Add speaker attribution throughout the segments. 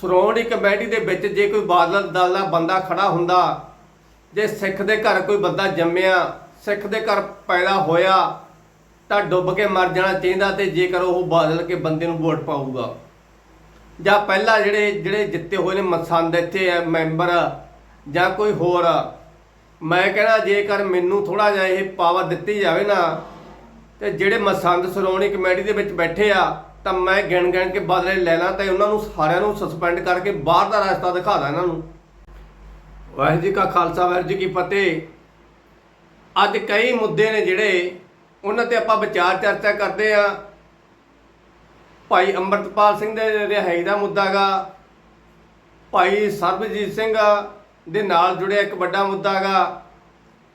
Speaker 1: Shiromani committee ਦੇ ਵਿੱਚ ਜੇ ਕੋਈ ਬਾਦਲ ਦਲ ਦਾ ਬੰਦਾ ਖੜਾ ਹੁੰਦਾ, ਜੇ ਸਿੱਖ ਦੇ ਘਰ ਕੋਈ ਬੰਦਾ ਜੰਮਿਆ, ਸਿੱਖ ਦੇ ਘਰ ਪੈਦਾ ਹੋਇਆ, ਤਾਂ ਡੁੱਬ ਕੇ ਮਰ ਜਾਣਾ ਚਾਹੀਦਾ ਤੇ ਜੇਕਰ ਉਹ ਬਾਦਲ ਕੇ ਬੰਦੇ ਨੂੰ ਵੋਟ ਪਾਊਗਾ। ਜਾਂ ਪਹਿਲਾਂ ਜਿਹੜੇ ਜਿਹੜੇ ਜਿੱਤੇ ਹੋਏ ਨੇ ਮਸੰਦ ਇੱਥੇ ਆ, ਮੈਂਬਰ ਜਾਂ ਕੋਈ ਹੋਰ, ਮੈਂ ਕਹਿੰਦਾ ਜੇਕਰ ਮੈਨੂੰ ਥੋੜਾ ਜਿਹਾ ਇਹ ਪਾਵਰ ਦਿੱਤੀ ਜਾਵੇ ਨਾ, ਤੇ ਜਿਹੜੇ ਮਸੰਦ ਸ਼੍ਰੋਮਣੀ ਕਮੇਟੀ ਦੇ ਵਿੱਚ ਬੈਠੇ ਆ ਤਾਂ ਮੈਂ ਗਿਣ ਗਿਣ ਕੇ ਬਦਲੇ ਲੈ ਲਾਂ ਤੇ ਉਹਨਾਂ ਨੂੰ ਸਾਰਿਆਂ ਨੂੰ ਸਸਪੈਂਡ ਕਰਕੇ ਬਾਹਰ ਦਾ ਰਸਤਾ ਦਿਖਾ ਦਾਂ ਇਹਨਾਂ ਨੂੰ। ਵਾਹਿਗੁਰੂ ਜੀ ਕਾ ਖਾਲਸਾ, ਵਾਹਿਗੁਰੂ ਜੀ ਕੀ ਫਤਿਹ। ਅੱਜ ਕਈ ਮੁੱਦੇ ਨੇ ਜਿਹੜੇ ਉਹਨਾਂ ਤੇ ਆਪਾਂ ਵਿਚਾਰ ਚਰਚਾ ਕਰਦੇ ਆ ਭਾਈ ਅੰਮ੍ਰਿਤਪਾਲ ਸਿੰਘ ਦੇ ਰਿਹਾਈ ਦਾ ਮੁੱਦਾ ਗਾ, ਭਾਈ ਸਰਬਜੀਤ ਸਿੰਘ ਦੇ ਨਾਲ ਜੁੜਿਆ ਇੱਕ ਵੱਡਾ ਮੁੱਦਾ ਗਾ,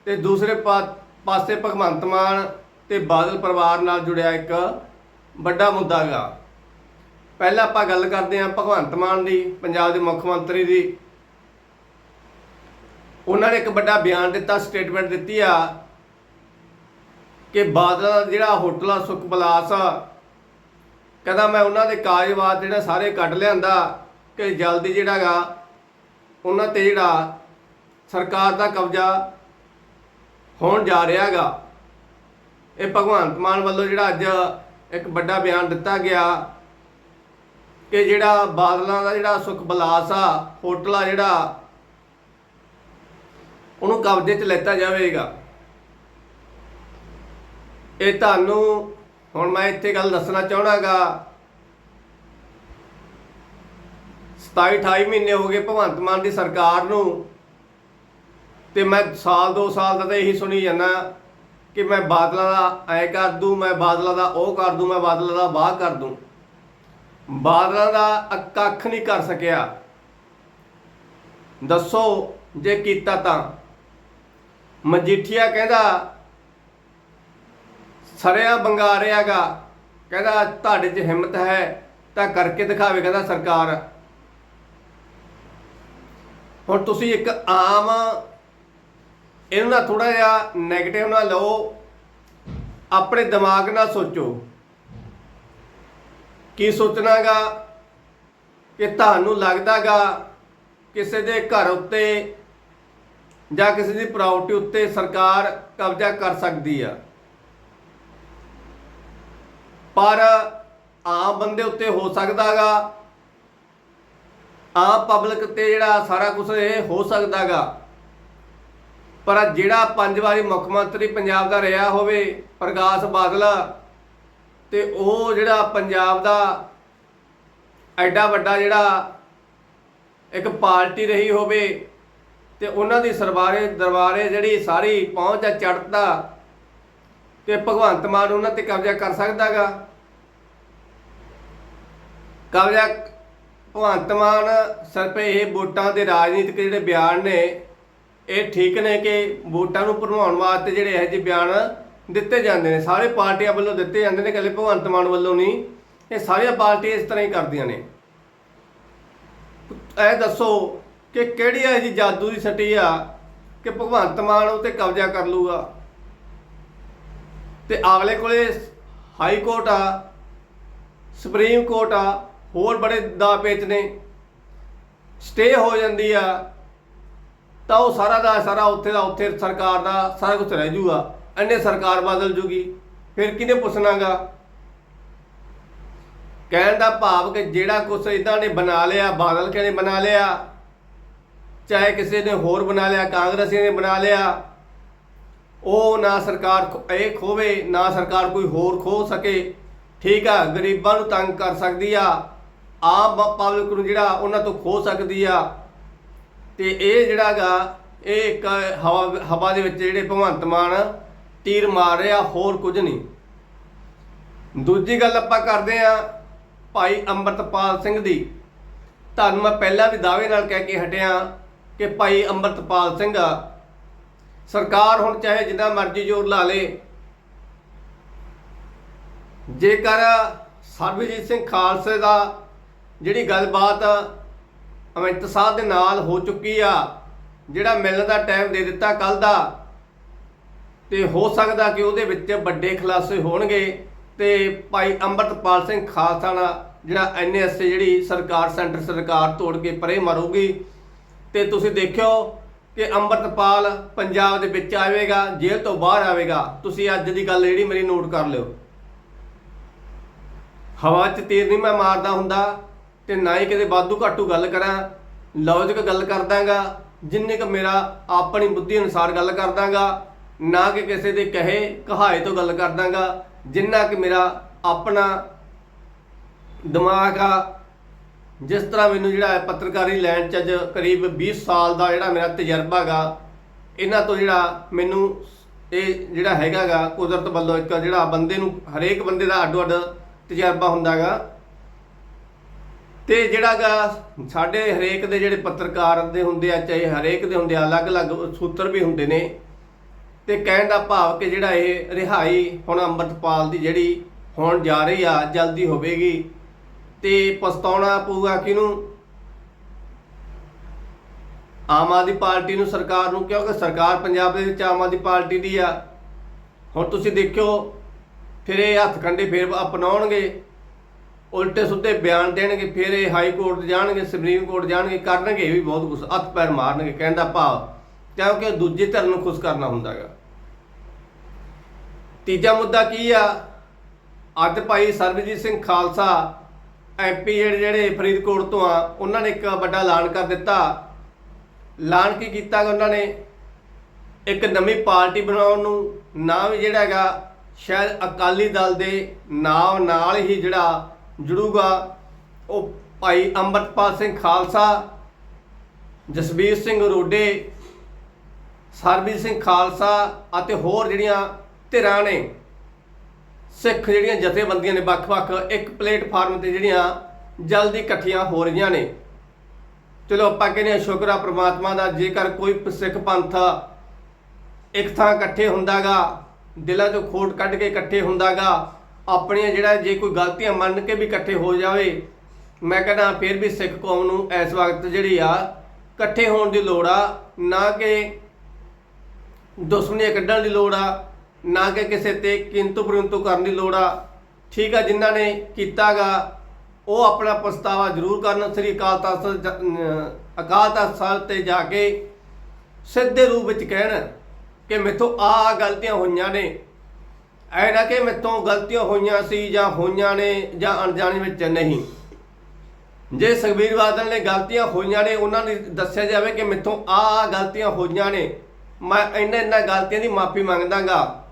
Speaker 1: ਤੇ ਦੂਸਰੇ ਪਾ- ਪਾਸੇ ਭਗਵੰਤ ਮਾਨ ਤੇ ਬਾਦਲ ਪਰਿਵਾਰ ਨਾਲ ਜੁੜਿਆ ਇੱਕ ਵੱਡਾ ਮੁੱਦਾ ਗਾ ਪਹਿਲਾਂ ਆਪਾਂ ਗੱਲ ਕਰਦੇ ਹਾਂ ਭਗਵੰਤ ਮਾਨ ਦੀ, ਪੰਜਾਬ ਦੇ ਮੁੱਖ ਮੰਤਰੀ ਦੀ। ਉਹਨਾਂ ਨੇ ਇੱਕ ਵੱਡਾ ਬਿਆਨ ਦਿੱਤਾ ਸਟੇਟਮੈਂਟ ਦਿੱਤੀ ਆ ਕਿ ਬਾਦਲ ਦਾ ਜਿਹੜਾ ਹੋਟਲ ਆ ਸੁਖ ਬਲਾਸ ਆ, ਕਹਿੰਦਾ ਮੈਂ ਉਹਨਾਂ ਦੇ ਕਾਗਜ਼ਾਤ ਜਿਹੜਾ ਸਾਰੇ ਕੱਢ ਲਿਆਂਦਾ ਕਿ ਜਲਦੀ ਜਿਹੜਾ ਗਾ ਉਹਨਾਂ ਤੇ ਜਿਹੜਾ ਸਰਕਾਰ ਦਾ ਕਬਜ਼ਾ ਹੋਣ ਜਾ ਰਿਹਾ ਗਾ ਇਹ ਭਗਵੰਤ ਮਾਨ ਵੱਲੋਂ ਜਿਹੜਾ ਅੱਜ ਇੱਕ ਵੱਡਾ ਬਿਆਨ ਦਿੱਤਾ ਗਿਆ ਕਿ ਜਿਹੜਾ ਬਾਦਲਾਂ ਦਾ ਜਿਹੜਾ ਸੁਖ ਬਲਾਸ ਆ, ਹੋਟਲ ਆ ਜਿਹੜਾ, ਉਹਨੂੰ ਕਬਜ਼ੇ 'ਚ ਲੈਤਾ ਜਾਵੇਗਾ। ਇਹ ਤੁਹਾਨੂੰ, ਹੁਣ ਮੈਂ ਇੱਥੇ ਗੱਲ ਦੱਸਣਾ ਚਾਹਣਾਗਾ 27 28 ਮਹੀਨੇ ਹੋ ਗਏ ਭਗਵੰਤ ਮਾਨ ਦੀ ਸਰਕਾਰ ਨੂੰ, ਤੇ ਮੈਂ ਸਾਲ ਦੋ ਸਾਲ ਦਾ ਤਾਂ ਇਹੀ ਸੁਣੀ ਜਾਂਦਾ। ਕਿ ਮੈਂ ਬਾਦਲਾਂ ਦਾ ਐ ਕਰ ਦੂੰ, ਮੈਂ ਬਾਦਲਾਂ ਦਾ ਉਹ ਕਰ ਦੂੰ, ਮੈਂ ਬਾਦਲਾਂ ਦਾ ਬਾਹ ਕਰ ਦੂੰ। ਬਾਦਲਾਂ ਦਾ ਕੱਖ ਨਹੀਂ ਕਰ ਸਕਿਆ। ਦੱਸੋ ਜੇ ਕੀਤਾ ਤਾਂ। ਮਜੀਠੀਆ ਕਹਿੰਦਾ, ਸਰਿਆ ਬੰਗਾ ਰਿਹਾਗਾ ਕਹਿੰਦਾ, ਤੁਹਾਡੇ 'ਚ ਹਿੰਮਤ ਹੈ, ਤਾਂ ਕਰਕੇ ਦਿਖਾਵੇ। ਕਹਿੰਦਾ, ਸਰਕਾਰ। ਹੁਣ ਤੁਸੀਂ ਇੱਕ ਆਮ ਇਹਨੂੰ ਨਾ ਥੋੜਾ ਜਿਹਾ 네ਗੇਟਿਵ ਨਾ ਲਓ, ਆਪਣੇ ਦਿਮਾਗ ਨਾਲ ਸੋਚੋ। ਕੀ ਸੋਚਣਾਗਾ ਕਿ ਤੁਹਾਨੂੰ ਲੱਗਦਾਗਾ ਕਿਸੇ ਦੇ ਘਰ ਉੱਤੇ ਜਾਂ ਕਿਸੇ ਦੀ ਪ੍ਰਾਪਰਟੀ ਉੱਤੇ ਸਰਕਾਰ ਕਬਜ਼ਾ ਕਰ ਸਕਦੀ ਆ। ਪਰ ਆਮ ਬੰਦੇ ਉੱਤੇ ਹੋ ਸਕਦਾਗਾ ਆਮ ਪਬਲਿਕ ਤੇ ਜਿਹੜਾ ਸਾਰਾ ਕੁਝ ਇਹ ਹੋ ਸਕਦਾਗਾ ਪਰ ਜਿਹੜਾ ਪੰਜ ਵਾਰੀ ਮੁੱਖ ਮੰਤਰੀ ਪੰਜਾਬ ਦਾ ਰਿਹਾ ਹੋਵੇ, ਪ੍ਰਕਾਸ਼ ਬਾਦਲ, ਤੇ ਉਹ ਜਿਹੜਾ ਪੰਜਾਬ ਦਾ ਐਡਾ ਵੱਡਾ ਜਿਹੜਾ ਇੱਕ ਪਾਰਟੀ ਰਹੀ ਹੋਵੇ, ਤੇ ਉਹਨਾਂ ਦੀ ਸਰਬਾਰੇ ਦਰਬਾਰੇ ਜਿਹੜੀ ਸਾਰੀ ਪਹੁੰਚ ਆ ਚੜ੍ਹਦਾ ਤੇ ਭਗਵੰਤ ਮਾਨ ਉਹਨਾਂ ਤੇ ਕਬਜ਼ਾ ਕਰ ਸਕਦਾਗਾ ਕਬਜ਼ਾ, ਭਗਵੰਤ ਮਾਨ ਸਰਪੇ ਇਹ ਵੋਟਾਂ ਦੇ ਰਾਜਨੀਤਿਕ ਜਿਹੜੇ ਬਿਆਨ ਨੇ ਇਹ ਠੀਕ ਨੇ ਕਿ ਵੋਟਾਂ ਨੂੰ ਭਰਵਾਉਣ ਵਾਸਤੇ ਜਿਹੜੇ ਇਹੋ ਜਿਹੇ ਬਿਆਨ ਦਿੱਤੇ ਜਾਂਦੇ ਨੇ। ਸਾਰੇ ਪਾਰਟੀਆਂ ਵੱਲੋਂ ਦਿੱਤੇ ਜਾਂਦੇ ਨੇ ਇਕੱਲੇ ਭਗਵੰਤ ਮਾਨ ਵੱਲੋਂ ਨਹੀਂ। ਇਹ ਸਾਰੀਆਂ ਪਾਰਟੀਆਂ ਇਸ ਤਰ੍ਹਾਂ ਹੀ ਕਰਦੀਆਂ ਨੇ। ਇਹ ਦੱਸੋ ਕਿ ਕਿਹੜੀ ਇਹੋ ਜਿਹੀ ਜਾਦੂ ਦੀ ਸੱਟੀ ਆ ਕਿ ਭਗਵੰਤ ਮਾਨ ਉਹ ਤੇ ਕਬਜ਼ਾ ਕਰ ਲੂਗਾ ਤੇ ਅਗਲੇ ਕੋਲੇ ਹਾਈ ਕੋਰਟ ਆ, ਸੁਪਰੀਮ ਕੋਰਟ ਆ, ਹੋਰ ਬੜੇ ਦਾ ਪੇਚ ਨੇ। ਸਟੇ ਹੋ ਜਾਂਦੀ ਆ। ਤਾਂ ਉਹ ਸਾਰਾ ਦਾ ਸਾਰਾ ਉੱਥੇ ਦਾ, ਉੱਥੇ ਸਰਕਾਰ ਦਾ ਸਾਰਾ ਕੁਝ ਰਹਿ ਜੂਗਾ। ਅੰਨੇ ਸਰਕਾਰ ਬਦਲ ਜੂਗੀ। ਫਿਰ ਕਿਹਨੇ ਪੁੱਛਣਾਗਾ? ਕਹਿਣ ਦਾ ਭਾਵ ਕਿ ਜਿਹੜਾ ਕੁਝ ਇਦਾਂ ਨੇ ਬਣਾ ਲਿਆ, ਬਾਦਲ ਕੇ ਨੇ ਬਣਾ ਲਿਆ? ਚਾਹੇ ਕਿਸੇ ਨੇ ਹੋਰ ਬਣਾ ਲਿਆ ਕਾਂਗਰਸੀਆਂ ਨੇ ਬਣਾ ਲਿਆ। ਉਹ ਨਾ ਸਰਕਾਰ ਇਹ ਖੋਵੇ, ਨਾ ਸਰਕਾਰ ਕੋਈ ਹੋਰ ਖੋ ਸਕੇ। ਠੀਕ ਆ, ਗਰੀਬਾਂ ਨੂੰ ਤੰਗ ਕਰ ਸਕਦੀ ਆ। ਆਮ ਪਬਲਿਕ ਨੂੰ ਜਿਹੜਾ, ਉਹਨਾਂ ਤੋਂ ਖੋ ਸਕਦੀ ਆ। ਤੇ ਇਹ ਜਿਹੜਾਗਾ ਇਹ ਇੱਕ ਹਵਾ ਹਵਾ ਦੇ ਵਿੱਚ ਜਿਹੜੇ ਭਗਵੰਤ ਮਾਨ ਤੀਰ ਮਾਰ ਰਿਹਾ, ਹੋਰ ਕੁਝ ਨਹੀਂ। ਦੂਜੀ ਗੱਲ ਆਪਾਂ ਕਰਦੇ ਆ ਭਾਈ ਅੰਮ੍ਰਿਤਪਾਲ ਸਿੰਘ ਦੀ। ਤੁਹਾਨੂੰ ਮੈਂ ਪਹਿਲਾਂ ਵੀ ਦਾਅਵੇ ਨਾਲ ਕਹਿ ਕੇ ਹਟਿਆ ਕਿ ਭਾਈ ਅੰਮ੍ਰਿਤਪਾਲ ਸਿੰਘ ਸਰਕਾਰ ਹੁਣ ਚਾਹੇ ਜਿੰਨਾ ਮਰਜ਼ੀ ਜ਼ੋਰ ਲਾ ਲੇ, ਜੇਕਰ ਸਰਬਜੀਤ ਸਿੰਘ ਖਾਲਸੇ ਦਾ ਜਿਹੜੀ ਗੱਲਬਾਤ ਅਮਿਤ ਸਾਹਿਬ ਦੇ ਨਾਲ ਹੋ ਚੁੱਕੀ ਆ। ਜਿਹੜਾ ਮਿਲਣ ਦਾ ਟਾਈਮ ਦੇ ਦਿੱਤਾ ਕੱਲ ਦਾ, ਤੇ ਹੋ ਸਕਦਾ ਕਿ ਉਹਦੇ ਵਿੱਚ ਵੱਡੇ ਖੁਲਾਸੇ ਹੋਣਗੇ। ਤੇ ਭਾਈ ਅੰਮ੍ਰਿਤਪਾਲ ਸਿੰਘ ਖਾਲਸਾ ਨਾਲ ਜਿਹੜਾ ਐਨਐਸਏ ਜਿਹੜੀ ਸਰਕਾਰ, ਸੈਂਟਰ ਸਰਕਾਰ ਤੋੜ ਕੇ ਪਰੇ ਮਰੂਗੀ। ਤੇ ਤੁਸੀਂ ਦੇਖਿਓ ਕਿ ਅੰਮ੍ਰਿਤਪਾਲ ਪੰਜਾਬ ਦੇ ਵਿੱਚ ਆਵੇਗਾ, ਜੇਲ੍ਹ ਤੋਂ ਬਾਹਰ ਆਵੇਗਾ। ਤੁਸੀਂ ਅੱਜ ਦੀ ਗੱਲ ਜਿਹੜੀ ਮੇਰੀ ਨੋਟ ਕਰ ਲਿਓ। ਹਵਾ 'ਚ ਤੀਰ ਨਹੀਂ ਮੈਂ ਮਾਰਦਾ ਹੁੰਦਾ। ਤੇ ਨਾ ਹੀ ਕਿਤੇ ਵਾਧੂ ਘਾਟੂ ਗੱਲ ਕਰਾਂ ਲੌਜਿਕ ਗੱਲ ਕਰਦਾਗਾ, ਜਿੰਨੇ ਕ ਮੇਰਾ ਆਪਣੀ ਬੁੱਧੀ ਅਨੁਸਾਰ ਗੱਲ ਕਰਦਾਗਾ, ਨਾ ਕਿ ਕਿਸੇ ਦੇ ਕਹੇ ਕਹਾਏ ਤੋਂ ਗੱਲ ਕਰਦਾਗਾ, ਜਿੰਨਾ ਕਿ ਮੇਰਾ ਆਪਣਾ ਦਿਮਾਗ ਆ, ਜਿਸ ਤਰ੍ਹਾਂ ਮੈਨੂੰ ਜਿਹੜਾ ਹੈ ਪੱਤਰਕਾਰੀ ਲੈਣ 'ਚ ਅੱਜ ਕਰੀਬ 20 ਸਾਲ ਦਾ ਜਿਹੜਾ ਮੇਰਾ ਤਜਰਬਾ ਗਾ, ਇਹਨਾਂ ਤੋਂ ਜਿਹੜਾ ਮੈਨੂੰ ਇਹ ਜਿਹੜਾ ਹੈਗਾਗਾ ਕੁਦਰਤ ਵੱਲੋਂ ਇੱਕ ਜਿਹੜਾ ਬੰਦੇ ਨੂੰ ਹਰੇਕ ਬੰਦੇ ਦਾ ਅੱਡੋ ਅੱਡ ਤਜਰਬਾ ਹੁੰਦਾਗਾ ਤੇ ਜਿਹੜਾਗਾ ਸਾਡੇ ਹਰੇਕ ਦੇ ਜਿਹੜੇ ਪੱਤਰਕਾਰ ਦੇ ਹੁੰਦੇ ਆ, ਚਾਹੇ ਹਰੇਕ ਦੇ ਹੁੰਦੇ ਆ, ਅਲੱਗ-ਅਲੱਗ ਸੂਤਰ ਵੀ ਹੁੰਦੇ ਨੇ। ਤੇ ਕਹਿਣ ਦਾ ਭਾਵ ਕਿ ਜਿਹੜਾ ਇਹ ਰਿਹਾਈ ਹੁਣ ਅੰਮ੍ਰਿਤਪਾਲ ਦੀ ਜਿਹੜੀ ਹੋਣ ਜਾ ਰਹੀ ਆ, ਜਲਦੀ ਹੋਵੇਗੀ। ਤੇ ਪਛਤਾਉਣਾ ਪਊਗਾ ਕਿਹਨੂੰ? ਆਮ ਆਦਮੀ ਪਾਰਟੀ ਨੂੰ ਸਰਕਾਰ ਨੂੰ, ਕਿਉਂਕਿ ਸਰਕਾਰ ਪੰਜਾਬ ਦੇ ਵਿੱਚ ਆਮ ਆਦਮੀ ਪਾਰਟੀ ਦੀ ਆ। ਹੁਣ ਤੁਸੀਂ ਦੇਖਿਓ, ਫਿਰ ਇਹ ਹੱਥ ਕੰਡੇ ਫੇਰ ਅਪਣਾਉਣਗੇ। ਉਲਟੇ ਸੁੱਧੇ ਬਿਆਨ ਦੇਣਗੇ, ਫਿਰ ਇਹ ਹਾਈ ਕੋਰਟ ਜਾਣਗੇ, ਸੁਪਰੀਮ ਕੋਰਟ ਜਾਣਗੇ, ਕਰਨਗੇ, ਇਹ ਵੀ ਬਹੁਤ ਕੁਝ ਹੱਥ ਪੈਰ ਮਾਰਨਗੇ, ਕਹਿਣ ਦਾ ਭਾਵ, ਕਿਉਂਕਿ ਦੂਜੇ ਧਰਮ ਨੂੰ ਖੁਸ਼ ਕਰਨਾ ਹੁੰਦਾਗਾ ਤੀਜਾ ਮੁੱਦਾ ਕੀ ਆ? ਅੱਜ ਭਾਈ ਸਰਬਜੀਤ ਸਿੰਘ ਖਾਲਸਾ ਐਮਪੀ ਜਿਹੜੇ ਫਰੀਦਕੋਟ ਤੋਂ ਆ, ਉਹਨਾਂ ਨੇ ਇੱਕ ਵੱਡਾ ਐਲਾਨ ਕਰ ਦਿੱਤਾ। ਐਲਾਨ ਕੀ ਕੀਤਾ ਗਾ ਉਹਨਾਂ ਨੇ? ਇੱਕ ਨਵੀਂ ਪਾਰਟੀ ਬਣਾਉਣ ਨੂੰ ਨਾਮ ਜਿਹੜਾ ਹੈਗਾ, ਸ਼ਾਇਦ ਅਕਾਲੀ ਦਲ ਦੇ ਨਾਮ ਨਾਲ ਹੀ ਜਿਹੜਾ ਜੁੜੂਗਾ। ਉਹ ਭਾਈ ਅੰਮ੍ਰਿਤਪਾਲ ਸਿੰਘ ਖਾਲਸਾ, ਜਸਬੀਰ ਸਿੰਘ ਰੋਡੇ, ਸਰਬਜੀਤ ਸਿੰਘ ਖਾਲਸਾ ਅਤੇ ਹੋਰ ਜਿਹੜੀਆਂ ਧਿਰਾਂ ਨੇ, ਸਿੱਖ ਜਿਹੜੀਆਂ ਜਥੇਬੰਦੀਆਂ ਨੇ, ਵੱਖ-ਵੱਖ ਇੱਕ ਪਲੇਟਫਾਰਮ ਤੇ ਜਿਹੜੀਆਂ ਜਲਦੀ ਇਕੱਠੀਆਂ ਹੋ ਰਹੀਆਂ ਨੇ। ਚਲੋ ਆਪਾਂ ਕਹਿੰਦੇ ਹਾਂ ਸ਼ੁਕਰ ਆ ਪ੍ਰਮਾਤਮਾ ਦਾ, ਜੇਕਰ ਕੋਈ ਸਿੱਖ ਪੰਥ ਇੱਕ ਥਾਂ ਇਕੱਠੇ ਹੁੰਦਾਗਾ, ਦਿਲਾਂ 'ਚੋਂ ਖੋਟ ਕੱਢ ਕੇ ਇਕੱਠੇ ਹੁੰਦਾਗਾ ਆਪਣੀਆਂ ਜਿਹੜਾ ਜੇ ਕੋਈ ਗਲਤੀਆਂ ਮੰਨ ਕੇ ਵੀ ਇਕੱਠੇ ਹੋ ਜਾਵੇ, ਮੈਂ ਕਹਿੰਦਾ ਫਿਰ ਵੀ ਸਿੱਖ ਕੌਮ ਨੂੰ ਇਸ ਵਕਤ ਜਿਹੜੀ ਆ, ਇਕੱਠੇ ਹੋਣ ਦੀ ਲੋੜ ਆ, ਨਾ ਕਿ ਦੁਸ਼ਮਣੀਆਂ ਕੱਢਣ ਦੀ ਲੋੜ ਆ, ਨਾ ਕਿ ਕਿਸੇ ਤੇ ਕਿੰਤੂ ਪਰੰਤੂ ਕਰਨ ਦੀ ਲੋੜ ਆ। ਠੀਕ ਆ, ਜਿਨ੍ਹਾਂ ਨੇ ਕੀਤਾਗਾ, ਉਹ ਆਪਣਾ ਪਛਤਾਵਾ ਜ਼ਰੂਰ ਕਰਨ, ਸ੍ਰੀ ਅਕਾਲ ਤਖਤ ਅਕਾਲ ਤਖਤ ਸਾਹਿਬ ਤੇ ਜਾ ਕੇ ਸਿੱਧੇ ਰੂਪ ਵਿੱਚ ਕਹਿਣ ਕਿ ਮੇਥੋਂ ਆ ਗਲਤੀਆਂ ਹੋਈਆਂ ਨੇ। ਐ ਨਾ ਕਿ ਮੇਥੋਂ ਗਲਤੀਆਂ ਹੋਈਆਂ ਸੀ ਜਾਂ ਹੋਈਆਂ ਨੇ ਜਾਂ ਅਣਜਾਣੇ ਵਿੱਚ ਨਹੀਂ। ਜੇ ਸੁਖਬੀਰ ਬਾਦਲ ਨੇ ਗਲਤੀਆਂ ਹੋਈਆਂ ਨੇ, ਉਹਨਾਂ ਨੂੰ ਦੱਸਿਆ ਜਾਵੇ ਕਿ ਮੇਥੋਂ ਆ ਗਲਤੀਆਂ ਹੋਈਆਂ ਨੇ, ਮੈਂ ਇਹਨਾਂ ਇਹਨਾਂ ਗਲਤੀਆਂ ਦੀ ਮਾਫੀ ਮੰਗਦਾਗਾ।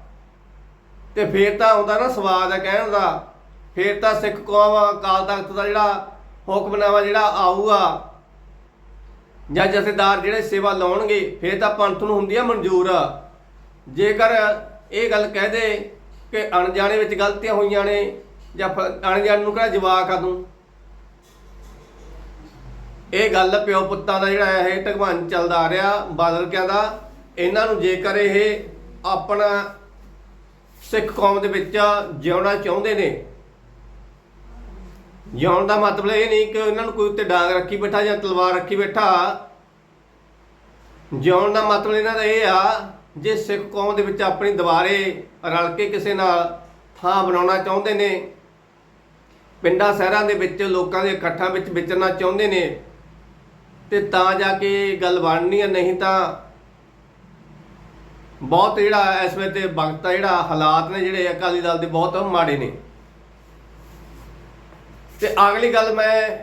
Speaker 1: ਤੇ ਫੇਰ ਤਾਂ ਆਉਂਦਾ ਨਾ ਸਵਾਦ ਹੈ ਕਹਿਣ ਦਾ। ਫੇਰ ਤਾਂ ਸਿੱਖ ਕੌਮ, ਅਕਾਲ ਤਖਤ ਦਾ ਜਿਹੜਾ ਹੁਕਮਨਾਮਾ ਜਿਹੜਾ ਆਊਗਾ, ਜਾਂ ਜਥੇਦਾਰ ਜਿਹੜੇ ਸੇਵਾ ਲਾਉਣਗੇ, ਫੇਰ ਤਾਂ ਪੰਥ ਨੂੰ ਹੁੰਦੀ ਆ ਮਨਜ਼ੂਰ। ਜੇਕਰ ਇਹ ਗੱਲ ਕਹਿ ਦੇ ਕਿ ਅਣਜਾਣੇ ਵਿੱਚ ਗਲਤੀਆਂ ਹੋਈਆਂ ਨੇ ਜਾਂ ਫ- ਨੂੰ ਕਿਹੜਾ ਜਵਾਕ ਆ ਤੂੰ। ਇਹ ਗੱਲ ਪਿਓ ਪੁੱਤਾਂ ਦਾ ਜਿਹੜਾ ਇਹ ਢਗਵਾਨ ਚੱਲਦਾ ਆ ਰਿਹਾ ਬਾਦਲ ਕਹਿੰਦਾ ਇਹਨਾਂ ਨੂੰ ਜੇਕਰ ਇਹ ਆਪਣਾ ਸਿੱਖ ਕੌਮ ਦੇ ਵਿੱਚ ਜਿਉਣਾ ਚਾਹੁੰਦੇ ਨੇ, ਜਿਉਣ ਦਾ ਮਤਲਬ ਇਹ ਨਹੀਂ ਕਿ ਇਹਨਾਂ ਨੂੰ ਕੋਈ ਉੱਤੇ ਡਾਂਗ ਰੱਖੀ ਬੈਠਾ ਜਾਂ ਤਲਵਾਰ ਰੱਖੀ ਬੈਠਾ, ਜਿਉਣ ਦਾ ਮਤਲਬ ਇਹਨਾਂ ਦਾ ਇਹ ਆ ਜੇ ਸਿੱਖ ਕੌਮ ਦੇ ਵਿੱਚ ਆਪਣੀ ਦੁਬਾਰੇ ਰਲ ਕੇ ਕਿਸੇ ਨਾਲ ਥਾਂ ਬਣਾਉਣਾ ਚਾਹੁੰਦੇ ਨੇ, ਪਿੰਡਾਂ ਸ਼ਹਿਰਾਂ ਦੇ ਵਿੱਚ ਲੋਕਾਂ ਦੇ ਇਕੱਠਾਂ ਵਿੱਚ ਵਿਚਰਨਾ ਚਾਹੁੰਦੇ ਨੇ, ਤੇ ਤਾਂ ਜਾ ਕੇ ਗੱਲ ਬਣਨੀ ਹੈ ਨਹੀਂ ਤਾਂ ਬਹੁਤ ਜਿਹੜਾ ਇਸ ਵੇਲੇ ਤੇ ਵਕਤ ਜਿਹੜਾ ਹਾਲਾਤ ਨੇ ਜਿਹੜੇ ਅਕਾਲੀ ਦਲ ਦੇ ਬਹੁਤ ਮਾੜੇ ਨੇ। ਤੇ ਅਗਲੀ ਗੱਲ ਮੈਂ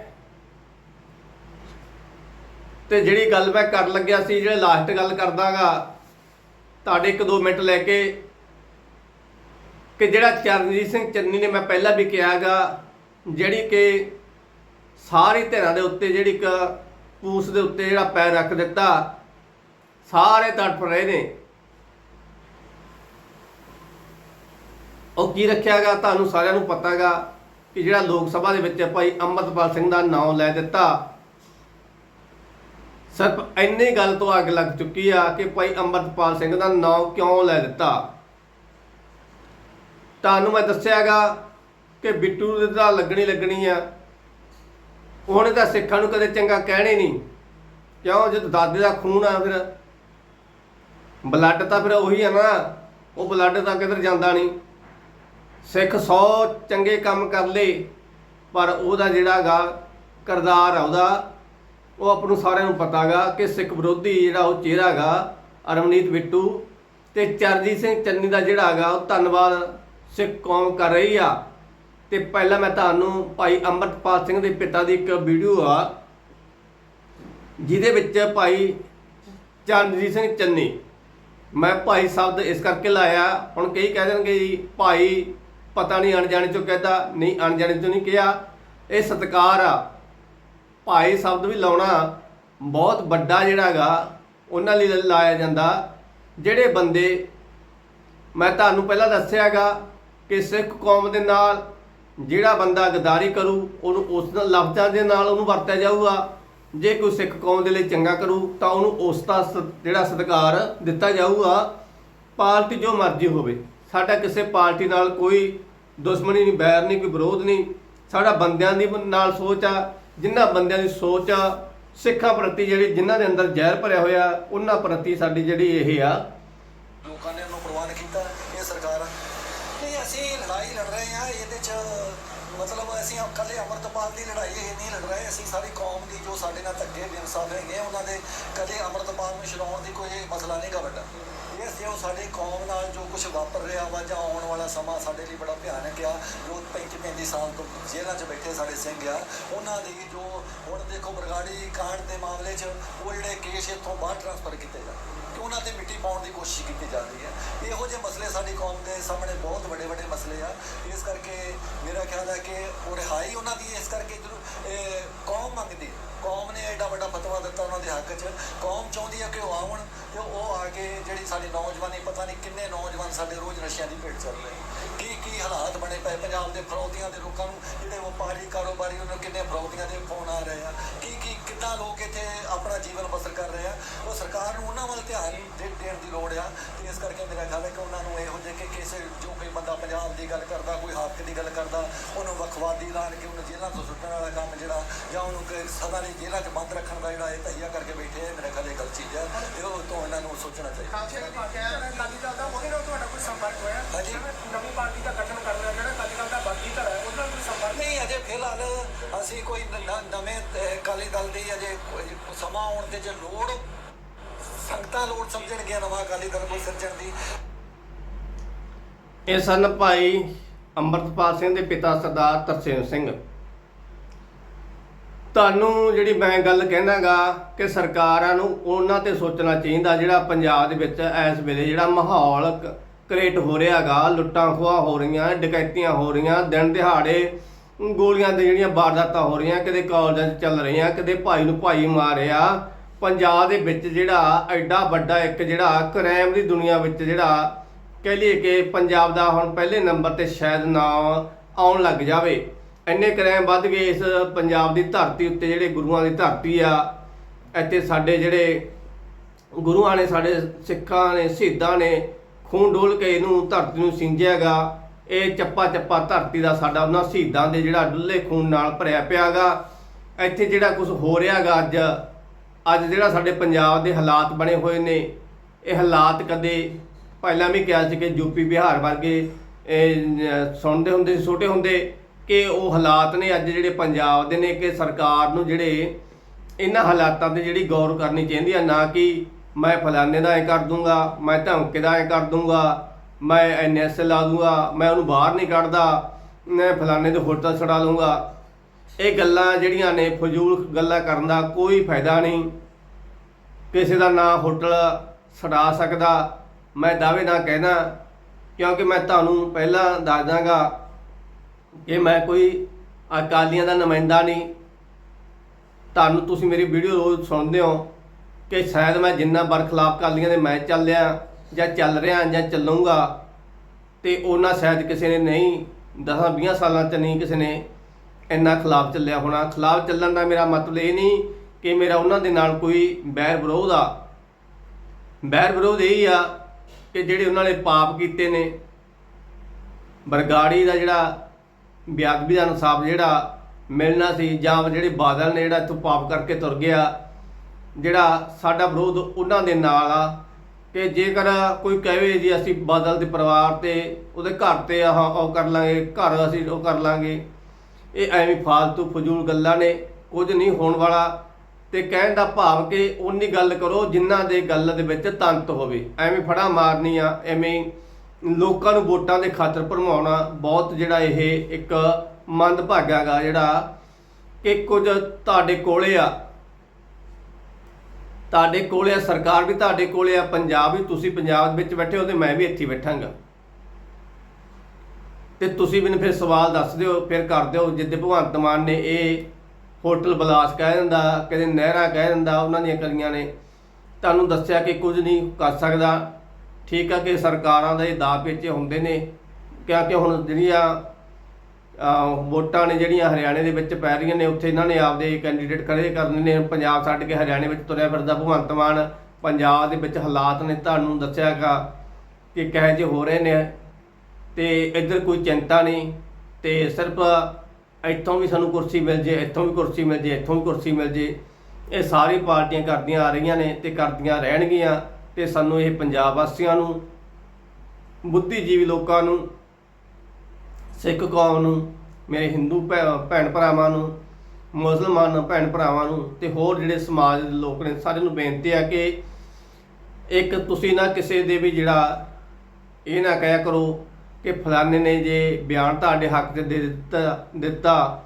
Speaker 1: ਤੇ ਜਿਹੜੀ ਗੱਲ ਮੈਂ ਕਰਨ ਲੱਗਿਆ ਸੀ, ਜਿਹੜੇ ਲਾਸਟ ਗੱਲ ਕਰਦਾਗਾ ਤੁਹਾਡੇ 1-2 ਮਿੰਟ ਲੈ ਕੇ ਕਿ ਜਿਹੜਾ ਚਰਨਜੀਤ ਸਿੰਘ ਚੰਨੀ ਨੇ ਮੈਂ ਪਹਿਲਾਂ ਵੀ ਕਿਹਾਗਾ ਜਿਹੜੀ ਕਿ ਸਾਰੀ ਧਿਰਾਂ ਦੇ ਉੱਤੇ ਜਿਹੜੀ ਇੱਕ ਪੂਸ ਦੇ ਉੱਤੇ ਜਿਹੜਾ ਪੈਰ ਰੱਖ ਦਿੱਤਾ, ਸਾਰੇ ਤੜਫ ਰਹੇ ਨੇ। ਉਹ ਕੀ ਰੱਖਿਆਗਾ ਤੁਹਾਨੂੰ ਸਾਰਿਆਂ ਨੂੰ ਪਤਾਗਾ ਕਿ ਜਿਹੜਾ ਲੋਕ ਸਭਾ ਦੇ ਵਿੱਚ ਭਾਈ ਅੰਮ੍ਰਿਤਪਾਲ ਸਿੰਘ ਦਾ ਨਾਮ ਲੈ ਦਿੱਤਾ। ਸਿਰਫ ਇੰਨੀ ਗੱਲ ਤੋਂ ਅੱਗ ਲੱਗ ਚੁੱਕੀ ਆ ਕਿ ਭਾਈ ਅੰਮ੍ਰਿਤਪਾਲ ਸਿੰਘ ਦਾ ਨਾਮ ਕਿਉਂ ਲੈ ਦਿੱਤਾ? ਤੁਹਾਨੂੰ ਮੈਂ ਦੱਸਿਆਗਾ ਕਿ ਬਿੱਟੂ ਦੇ ਤਾਂ ਲੱਗਣੀ ਲੱਗਣੀ ਆ। ਉਹਨੇ ਤਾਂ ਸਿੱਖਾਂ ਨੂੰ ਕਦੇ ਚੰਗਾ ਕਹਿਣੇ ਨਹੀਂ। ਕਿਉਂ? ਜਦ ਦਾਦੇ ਦਾ ਖੂਨ ਆ ਫਿਰ। ਬਲੱਡ ਤਾਂ ਫਿਰ ਉਹੀ ਆ ਨਾ। ਉਹ ਬਲੱਡ ਤਾਂ ਕਿਧਰ ਜਾਂਦਾ ਨਹੀਂ। ਸਿੱਖ 100 ਚੰਗੇ ਕੰਮ ਕਰ ਲੇ ਪਰ ਉਹਦਾ ਜਿਹੜਾ ਜਿਹੜਾਗਾ ਕਰਦਾਰ ਆ ਉਹਦਾ ਉਹ ਆਪ ਨੂੰ ਸਾਰਿਆਂ ਨੂੰ ਪਤਾਗਾ ਕਿ ਸਿੱਖ ਵਿਰੋਧੀ ਜਿਹੜਾ ਉਹ ਚਿਹਰਾ ਹੈਗਾ ਅਰਮਨੀਤ ਬਿੱਟੂ ਤੇ ਚਰਜੀਤ ਸਿੰਘ ਚੰਨੀ ਦਾ ਜਿਹੜਾ ਹੈਗਾ, ਉਹ ਧੰਨਵਾਦ ਸਿੱਖ ਕੌਮ ਕਰ ਰਹੀ ਆ। ਤੇ ਪਹਿਲਾਂ ਮੈਂ ਤੁਹਾਨੂੰ ਭਾਈ ਅੰਮ੍ਰਿਤਪਾਲ ਸਿੰਘ ਦੇ ਪਿਤਾ ਦੀ ਇੱਕ ਵੀਡੀਓ ਆ, ਜਿਹਦੇ ਵਿੱਚ ਭਾਈ ਚਰਨਜੀਤ ਸਿੰਘ ਚੰਨੀ, ਮੈਂ ਭਾਈ ਸ਼ਬਦ ਇਸ ਕਰਕੇ ਲਾਇਆ, ਹੁਣ ਕਈ ਕਹਿ ਦੇਣਗੇ ਜੀ, ਭਾਈ ਪਤਾ ਨਹੀਂ ਅਣਜਾਣੇ ਚੋਂ ਕਹਿੰਦਾ ਨਹੀਂ ਅਣਜਾਣੇ ਚੋਂ ਨਹੀਂ ਕਿਹਾ, ਇਹ ਸਤਿਕਾਰ ਆ। ਭਾਈ ਸ਼ਬਦ ਵੀ ਲਾਉਣਾ ਬਹੁਤ ਵੱਡਾ ਜਿਹੜਾਗਾ ਉਹਨਾਂ ਲਈ ਲਾਇਆ ਜਾਂਦਾ, ਜਿਹੜੇ ਬੰਦੇ ਮੈਂ ਤੁਹਾਨੂੰ ਪਹਿਲਾਂ ਦੱਸਿਆਗਾ ਕਿ ਸਿੱਖ ਕੌਮ ਦੇ ਨਾਲ ਜਿਹੜਾ ਬੰਦਾ ਗਦਾਰੀ ਕਰੂ, ਉਹਨੂੰ ਉਸ ਨਾਲ ਲਫ਼ਜ਼ਾਂ ਦੇ ਨਾਲ ਉਹਨੂੰ ਵਰਤਿਆ ਜਾਊਗਾ। ਜੇ ਕੋਈ ਸਿੱਖ ਕੌਮ ਦੇ ਲਈ ਚੰਗਾ ਕਰੂ, ਤਾਂ ਉਹਨੂੰ ਉਸ ਦਾ ਸ- ਜਿਹੜਾ ਸਤਿਕਾਰ ਦਿੱਤਾ ਜਾਊਗਾ ਪਾਰਟੀ ਜੋ ਮਰਜ਼ੀ ਹੋਵੇ। ਸਾਡਾ ਕਿਸੇ ਪਾਰਟੀ ਨਾਲ ਕੋਈ ਦੁਸ਼ਮਣੀ ਨਹੀਂ, ਬੈਰ ਨਹੀਂ, ਕੋਈ ਵਿਰੋਧ ਨਹੀਂ। ਸਾਡਾ ਬੰਦਿਆਂ ਦੀ ਨਾਲ ਸੋਚ ਆ ਜਿਨ੍ਹਾਂ ਬੰਦਿਆਂ ਦੀ ਸੋਚ ਆ, ਸਿੱਖਾਂ ਪ੍ਰਤੀ ਜਿਹੜੀ ਜਿਨ੍ਹਾਂ ਦੇ ਅੰਦਰ ਜ਼ਹਿਰ ਭਰਿਆ ਹੋਇਆ, ਉਹਨਾਂ ਪ੍ਰਤੀ ਸਾਡੀ ਜਿਹੜੀ ਇਹ ਆ।
Speaker 2: ਲੋਕਾਂ ਨੇ ਉਹਨੂੰ ਪ੍ਰਵਾਨ ਕੀਤਾ, ਇਹ ਸਰਕਾਰ ਨਹੀਂ, ਅਸੀਂ ਲੜਾਈ ਲੜ ਰਹੇ ਹਾਂ ਇਹਦੇ ਚ ਮਤਲਬ ਅਸੀਂ ਇਕੱਲੇ ਅਮਰਤਪਾਲ ਦੀ ਲੜਾਈ ਇਹ ਨਹੀਂ ਲੜ ਰਹੇ, ਅਸੀਂ ਸਾਰੀ ਕੌਮ ਦੀ ਜੋ ਸਾਡੇ ਨਾਲ ਧੱਕੇ ਬੇਇਨਸਾਫ ਹੈਗੇ ਉਹਨਾਂ ਦੇ ਕਦੇ ਅਮਰਤਪਾਲ ਨੂੰ ਛਡਾਉਣ ਦੀ ਕੋਈ ਮਸਲਾ ਨਹੀਂ ਗਾ ਵੱਡਾ। ਇਹ ਅਸੀਂ ਉਹ ਸਾਡੀ ਕੌਮ ਨਾਲ ਜੋ ਕੁਝ ਵਾਪਰ ਰਿਹਾ ਵਾ ਜਾਂ ਸਮਾਂ ਸਾਡੇ ਲਈ ਬੜਾ ਭਿਆਨਕ ਆ। ਜੋ 35 35 ਸਾਲ ਤੋਂ ਜੇਲ੍ਹਾਂ 'ਚ ਬੈਠੇ ਸਾਡੇ ਸਿੰਘ ਆ। ਉਹਨਾਂ ਦੀ ਜੋ ਹੁਣ ਦੇਖੋ ਬਰਗਾੜੀ ਕਾਂਡ ਦੇ ਮਾਮਲੇ 'ਚ ਉਹ ਜਿਹੜੇ ਕੇਸ ਇੱਥੋਂ ਬਾਹਰ ਟ੍ਰਾਂਸਫਰ ਕੀਤੇ ਜਾ ਉਹਨਾਂ ਤੇ ਮਿੱਟੀ ਪਾਉਣ ਦੀ ਕੋਸ਼ਿਸ਼ ਕੀਤੀ ਜਾ ਰਹੀ ਹੈ। ਇਹੋ ਜਿਹੇ ਮਸਲੇ ਸਾਡੀ ਕੌਮ ਦੇ ਸਾਹਮਣੇ ਬਹੁਤ ਵੱਡੇ ਵੱਡੇ ਮਸਲੇ ਆ। ਇਸ ਕਰਕੇ ਮੇਰਾ ਖਿਆਲ ਹੈ ਕਿ ਉਹ ਰਿਹਾਈ ਉਹਨਾਂ ਦੀ ਇਸ ਕਰਕੇ ਜ਼ਰੂਰ ਇਹ ਕੌਮ ਮੰਗਦੀ ਹੈ। ਕੌਮ ਨੇ ਐਡਾ ਵੱਡਾ ਫਤਵਾ ਦਿੱਤਾ ਉਹਨਾਂ ਦੇ ਹੱਕ 'ਚ। ਕੌਮ ਚਾਹੁੰਦੀ ਹੈ ਕਿ ਉਹ ਆਉਣ ਤੇ ਉਹ ਆ ਕੇ ਜਿਹੜੀ ਸਾਡੀ ਨੌਜਵਾਨੀ, ਪਤਾ ਨਹੀਂ ਕਿੰਨੇ ਨੌਜਵਾਨ ਸਾਡੇ ਰੋਜ਼ ਨਸ਼ਿਆਂ ਦੀ ਭੇਟ ਚੱਲ ਰਹੇ ਕੀ ਹਾਲਾਤ ਬਣੇ ਪਏ ਪੰਜਾਬ ਦੇ ਫਰੌਤੀਆਂ ਦੇ ਲੋਕਾਂ ਨੂੰ ਜਿਹੜੇ ਵਪਾਰੀ ਕਾਰੋਬਾਰੀ ਉਹਨਾਂ ਕਿੰਨੇ ਫਰੌਤੀਆਂ ਦੇ ਫੋਨ ਆ ਰਹੇ ਆ। ਕੀ ਕੀ ਕਿੱਦਾਂ ਲੋਕ ਇੱਥੇ ਆਪਣਾ ਜੀਵਨ ਬਸਰ ਕਰ ਰਹੇ ਆ? ਉਹ ਸਰਕਾਰ ਨੂੰ ਉਹਨਾਂ ਵੱਲ ਧਿਆਨ ਦੇਣ ਦੀ ਲੋੜ ਆ। ਤੇ ਇਸ ਕਰਕੇ ਮੇਰਾ ਖਿਆਲ ਹੈ ਕਿ ਉਹਨਾਂ ਨੂੰ ਇਹੋ ਜਿਹੇ ਕਿ ਕਿਸੇ ਜੋ ਕੋਈ ਬੰਦਾ ਪੰਜਾਬ ਦੀ ਗੱਲ ਕਰਦਾ ਕੋਈ ਹੱਕ ਦੀ ਗੱਲ ਕਰਦਾ ਉਹਨੂੰ ਵੱਖਵਾਦੀ ਐਲਾਨ ਕੇ ਉਹਨੂੰ ਜੇਲ੍ਹਾਂ ਤੋਂ ਸੁੱਟਣ ਵਾਲਾ ਕੰਮ ਜਿਹੜਾ ਜਾਂ ਉਹਨੂੰ ਕਿ ਸਦਾ ਲਈ ਜੇਲ੍ਹਾਂ 'ਚ ਬੰਦ ਰੱਖਣ ਦਾ ਜਿਹੜਾ ਇਹ ਤਹੀਆ ਕਰਕੇ ਬੈਠੇ ਆ ਮੇਰਾ ਖਿਆਲ ਇਹ ਗਲਤ ਚੀਜ਼ ਹੈ ਤੇ ਉਹ ਤੋਂ ਇਹਨਾਂ ਨੂੰ ਸੋਚਣਾ ਚਾਹੀਦਾ। ਹਾਂਜੀ।
Speaker 3: ਗਠਨ ਕਰਨਾ ਜਿਹੜਾ ਅਕਾਲੀ ਦਲ ਦਾ ਬਾਗੀ ਧੜਾ ਹੈ ਉਹਦੇ ਨਾਲ ਕੋਈ ਸੰਪਰਕ
Speaker 2: ਨਹੀਂ ਅਜੇ ਫਿਲਹਾਲ ਅਸੀਂ ਕੋਈ ਨ- ਨ- ਨਵੇਂ ਅਕਾਲੀ ਦਲ ਦੀ ਅਜੇ ਕੋਈ ਸਮਾਂ ਆਉਣ ਤੇ ਜੇ ਲੋੜ ਸੰਗਤਾਂ ਲੋੜ ਸਮਝਣਗੀਆਂ ਨਵਾਂ ਅਕਾਲੀ ਦਲ ਕੋਈ ਸਿਰਜਣ ਦੀ।
Speaker 1: ਇਹ ਸਨ ਭਾਈ ਅੰਮ੍ਰਿਤਪਾਲ ਸਿੰਘ ਦੇ ਪਿਤਾ ਸਰਦਾਰ ਤਰਸੇਮ ਸਿੰਘ। ਤੁਹਾਨੂੰ ਜਿਹੜੀ ਮੈਂ ਗੱਲ ਕਹਿਣਾਗਾ ਕਿ ਸਰਕਾਰਾਂ ਨੂੰ ਉਹਨਾਂ ਤੇ ਸੋਚਣਾ ਚਾਹੀਦਾ ਜਿਹੜਾ ਪੰਜਾਬ ਦੇ ਵਿੱਚ ਇਸ ਵੇਲੇ ਜਿਹੜਾ ਮਾਹੌਲ ਕ੍ਰੀਏਟ ਹੋ ਰਿਹਾਗਾ, ਲੁੱਟਾਂ ਖੋਹਾਂ ਹੋ ਰਹੀਆਂ, ਡਕੈਤੀਆਂ ਹੋ ਰਹੀਆਂ, ਦਿਨ ਦਿਹਾੜੇ ਗੋਲੀਆਂ ਦੇ ਜਿਹੜੀਆਂ ਵਾਰਦਾਤਾਂ ਹੋ ਰਹੀਆਂ, ਕਿਤੇ ਕਾਲਜਾਂ 'ਚ ਚੱਲ ਰਹੀਆਂ, ਕਿਤੇ ਭਾਈ ਨੂੰ ਭਾਈ ਮਾਰਿਆ। ਪੰਜਾਬ ਦੇ ਵਿੱਚ ਜਿਹੜਾ ਐਡਾ ਵੱਡਾ ਇੱਕ ਜਿਹੜਾ ਕ੍ਰਾਈਮ ਦੀ ਦੁਨੀਆ ਵਿੱਚ ਜਿਹੜਾ ਕਹਿ ਲਈਏ ਕਿ ਪੰਜਾਬ ਦਾ ਹੁਣ ਪਹਿਲੇ ਨੰਬਰ ਤੇ ਸ਼ਾਇਦ ਨਾਮ ਆਉਣ ਲੱਗ ਜਾਵੇ। ਇੰਨੇ ਕ੍ਰਾਈਮ ਵੱਧ ਗਏ ਇਸ ਪੰਜਾਬ ਦੀ ਧਰਤੀ ਉੱਤੇ, ਜਿਹੜੇ ਗੁਰੂਆਂ ਦੀ ਧਰਤੀ ਆ, ਇੱਥੇ ਸਾਡੇ ਜਿਹੜੇ ਗੁਰੂਆਂ ਨੇ, ਸਾਡੇ ਸਿੱਖਾਂ ਨੇ, ਸ਼ਹੀਦਾਂ ਨੇ ਖੂਨ ਡੋਲ ਕੇ ਇਹਨੂੰ ਧਰਤੀ ਨੂੰ ਸਿੰਜਿਆਗਾ। ਇਹ ਚੱਪਾ ਚੱਪਾ ਧਰਤੀ ਦਾ ਸਾਡਾ ਉਹਨਾਂ ਸ਼ਹੀਦਾਂ ਦੇ ਜਿਹੜਾ ਡੁੱਲੇ ਖੂਨ ਨਾਲ ਭਰਿਆ ਪਿਆਗਾ। ਇੱਥੇ ਜਿਹੜਾ ਕੁਝ ਹੋ ਰਿਹਾਗਾ ਅੱਜ ਅੱਜ ਜਿਹੜਾ ਸਾਡੇ ਪੰਜਾਬ ਦੇ ਹਾਲਾਤ ਬਣੇ ਹੋਏ ਨੇ, ਇਹ ਹਾਲਾਤ ਕਦੇ ਪਹਿਲਾਂ ਵੀ ਕਿਹਾ ਸੀ ਕਿ ਯੂਪੀ ਬਿਹਾਰ ਵਰਗੇ ਸੁਣਦੇ ਹੁੰਦੇ ਸੀ, ਛੋਟੇ ਹੁੰਦੇ, ਕਿ ਉਹ ਹਾਲਾਤ ਨੇ ਅੱਜ ਜਿਹੜੇ ਪੰਜਾਬ ਦੇ ਨੇ, ਕਿ ਸਰਕਾਰ ਨੂੰ ਜਿਹੜੇ ਇਹਨਾਂ ਹਾਲਾਤਾਂ ਤੇ ਜਿਹੜੀ ਗੌਰ ਕਰਨੀ ਚਾਹੀਦੀ ਆ, ਨਾ ਕਿ ਮੈਂ ਫਲਾਣੇ ਦਾ ਐ ਕਰ ਦੂੰਗਾ, ਮੈਂ ਧਮਕੇ ਦਾ ਐ ਕਰ ਦੂੰਗਾ, ਮੈਂ ਐਨਐਸ ਲਾ ਦੂੰਗਾ, ਮੈਂ ਉਹਨੂੰ ਬਾਹਰ ਨਹੀਂ ਕੱਢਦਾ, ਮੈਂ ਫਲਾਣੇ ਦੇ ਹੋਟਲ ਛੜਾ ਲੂੰਗਾ ਇਹ ਗੱਲਾਂ ਜਿਹੜੀਆਂ ਨੇ, ਫਜ਼ੂਲ ਗੱਲਾਂ ਕਰਨ ਦਾ ਕੋਈ ਫਾਇਦਾ ਨਹੀਂ। ਕਿਸੇ ਦਾ ਨਾਂ ਹੋਟਲ ਛਡਾ ਸਕਦਾ, ਮੈਂ ਦਾਅਵੇ ਨਾਲ ਕਹਿਣਾ, ਕਿਉਂਕਿ ਮੈਂ ਤੁਹਾਨੂੰ ਪਹਿਲਾਂ ਦੱਸ ਦਾਂਗਾ ਕਿ ਮੈਂ ਕੋਈ ਅਕਾਲੀਆਂ ਦਾ ਨੁਮਾਇੰਦਾ ਨਹੀਂ। ਤੁਹਾਨੂੰ ਤੁਸੀਂ ਮੇਰੀ ਵੀਡੀਓ ਰੋਜ਼ ਸੁਣਦੇ ਹੋ। ਕਿ ਸ਼ਾਇਦ ਮੈਂ ਜਿੰਨਾ ਬਰਖਲਾਫ ਅਕਾਲੀਆਂ ਦੇ ਮੈਂ ਚੱਲਿਆ ਜਾਂ ਚੱਲ ਰਿਹਾ ਜਾਂ ਚੱਲੂੰਗਾ ਤੇ ਉਹਨਾਂ ਸ਼ਾਇਦ ਕਿਸੇ ਨੇ ਨਹੀਂ 10 20 ਸਾਲਾਂ ਚ ਨਹੀਂ ਕਿਸੇ ਨੇ ਇੰਨਾ ਖਿਲਾਫ ਚੱਲਿਆ ਹੋਣਾ। ਖਿਲਾਫ ਚੱਲਣ ਦਾ ਮੇਰਾ ਮਤਲਬ ਇਹ ਨਹੀਂ ਕਿ ਮੇਰਾ ਉਹਨਾਂ ਦੇ ਨਾਲ ਕੋਈ ਬੈਰ ਵਿਰੋਧ ਆ। ਬੈਰ ਵਿਰੋਧ ਇਹ ਆ ਕਿ ਜਿਹੜੇ ਉਹਨਾਂ ਨੇ ਪਾਪ ਕੀਤੇ ਨੇ। ਬਰਗਾੜੀ ਦਾ ਜਿਹੜਾ ਬੇਅਦਬੀ ਦਾ ਇਨਸਾਫ ਜਿਹੜਾ ਮਿਲਣਾ ਸੀ ਜਾਂ ਜਿਹੜੇ ਬਾਦਲ ਨੇ ਜਿਹੜਾ ਇੱਥੋਂ ਪਾਪ ਕਰਕੇ ਤੁਰ ਗਿਆ ਜਿਹੜਾ ਸਾਡਾ ਵਿਰੋਧ ਉਹਨਾਂ ਦੇ ਨਾਲ ਆ। ਕਿ ਜੇਕਰ ਕੋਈ ਕਹੇ ਜੀ ਅਸੀਂ ਬਾਦਲ ਦੇ ਪਰਿਵਾਰ ਤੇ, ਉਹਦੇ ਘਰ ਤੇ ਆਹ ਉਹ ਕਰ ਲਾਂਗੇ, ਘਰ ਅਸੀਂ ਉਹ ਕਰ ਲਾਂਗੇ, ਇਹ ਐਵੇਂ ਫਾਲਤੂ ਫਜ਼ੂਲ ਗੱਲਾਂ ਨੇ, ਕੁਝ ਨਹੀਂ ਹੋਣ ਵਾਲਾ। ਤੇ ਕਹਿਣ ਦਾ ਭਾਵ ਕਿ ਉਨੀ ਗੱਲ ਕਰੋ ਜਿਨ੍ਹਾਂ ਦੇ ਗੱਲ ਦੇ ਵਿੱਚ ਤੰਤ ਹੋਵੇ। ਐਵੇਂ ਫੜਾ ਮਾਰਨੀ ਆ, ਐਵੇਂ ਲੋਕਾਂ ਨੂੰ ਵੋਟਾਂ ਦੇ ਖਾਤਰ ਭਰਮਾਉਣਾ ਬਹੁਤ ਜਿਹੜਾ ਇਹ ਇੱਕ ਮੰਦਭਾਗਾ ਗਾ ਜਿਹੜਾ ਕਿ ਕੁਝ ਤੁਹਾਡੇ ਕੋਲੇ ਆ। ਤੁਹਾਡੇ ਕੋਲ ਆ, ਸਰਕਾਰ ਵੀ ਤੁਹਾਡੇ ਕੋਲ ਆ, ਪੰਜਾਬ ਵੀ ਤੁਸੀਂ ਪੰਜਾਬ ਵਿੱਚ ਬੈਠੇ ਹੋ ਤੇ ਮੈਂ ਵੀ ਇੱਥੇ ਬੈਠਾਂਗਾ। ਤੇ ਤੁਸੀਂ ਮੈਨੂੰ ਫਿਰ ਸਵਾਲ ਦੱਸ ਦਿਓ, ਫਿਰ ਕਰ ਦਿਓ, ਜਿੱਦੇ ਭਗਵੰਤ ਮਾਨ ਨੇ ਇਹ ਹੋਟਲ ਬਲਾਸ ਕਹਿ ਦਿੰਦਾ ਕਦੇ ਨਹਿਰਾ ਕਹਿ ਦਿੰਦਾ, ਉਹਨਾਂ ਦੀਆਂ ਕਲੀਆਂ ਨੇ। ਤੁਹਾਨੂੰ ਦੱਸਿਆ ਕਿ ਕੁਝ ਨਹੀਂ ਕਰ ਸਕਦਾ। ਠੀਕ ਆ ਕਿ ਸਰਕਾਰਾਂ ਦੇ ਦਾਅ ਪੇਚੇ ਹੁੰਦੇ ਨੇ, ਕਿਉਂਕਿ ਹੁਣ ਜਿਹੜੀਆਂ ਵੋਟਾਂ ਨੇ ਜਿਹੜੀਆਂ ਹਰਿਆਣੇ ਦੇ ਵਿੱਚ ਪੈ ਰਹੀਆਂ ਨੇ, ਉੱਥੇ ਇਹਨਾਂ ਨੇ ਆਪਦੇ ਕੈਂਡੀਡੇਟ ਖੜੇ ਕਰਨੇ ਨੇ, ਪੰਜਾਬ ਛੱਡ ਕੇ ਹਰਿਆਣੇ ਵਿੱਚ ਤੁਰਿਆ ਫਿਰਦਾ। ਭਗਵੰਤ ਮਾਨ ਪੰਜਾਬ ਦੇ ਵਿੱਚ ਹਾਲਾਤ ਨੇ, ਤੁਹਾਨੂੰ ਦੱਸਿਆਗਾ ਕਿ ਕਿਹੋ ਜਿਹੇ ਹੋ ਰਹੇ ਨੇ। ਤੇ ਇੱਧਰ ਕੋਈ ਚਿੰਤਾ ਨਹੀਂ, ਤੇ ਸਿਰਫ ਇੱਥੋਂ ਵੀ ਸਾਨੂੰ ਕੁਰਸੀ ਮਿਲ ਜੇ, ਇੱਥੋਂ ਵੀ ਕੁਰਸੀ ਮਿਲ ਜੇ, ਇੱਥੋਂ ਵੀ ਕੁਰਸੀ ਮਿਲ ਜੇ। ਇਹ ਸਾਰੀ ਪਾਰਟੀਆਂ ਕਰਦੀਆਂ ਆ ਰਹੀਆਂ ਨੇ ਤੇ ਕਰਦੀਆਂ ਰਹਿਣਗੀਆਂ। ਤੇ ਸਾਨੂੰ ਇਹ ਪੰਜਾਬ ਵਾਸੀਆਂ ਨੂੰ, ਬੁੱਧੀਜੀਵੀ ਲੋਕਾਂ ਨੂੰ ਸਿੱਖ ਕੌਮ ਨੂੰ, ਮੇਰੇ ਹਿੰਦੂ ਭੈ- ਭੈਣ ਭਰਾਵਾਂ ਨੂੰ, ਮੁਸਲਮਾਨ ਭੈਣ ਭਰਾਵਾਂ ਨੂੰ ਤੇ ਹੋਰ ਜਿਹੜੇ ਸਮਾਜ ਦੇ ਲੋਕ ਨੇ, ਸਾਰਿਆਂ ਨੂੰ ਬੇਨਤੀ ਆ ਕਿ ਇੱਕ ਤੁਸੀਂ ਨਾ ਕਿਸੇ ਦੇ ਵੀ ਜਿਹੜਾ ਇਹ ਨਾ ਕਹਿਆ ਕਰੋ ਕਿ ਫਲਾਣੇ ਨੇ ਜੇ ਬਿਆਨ ਤੁਹਾਡੇ ਹੱਕ 'ਤੇ ਦੇ ਦਿੱਤਾ ਦਿੱਤਾ,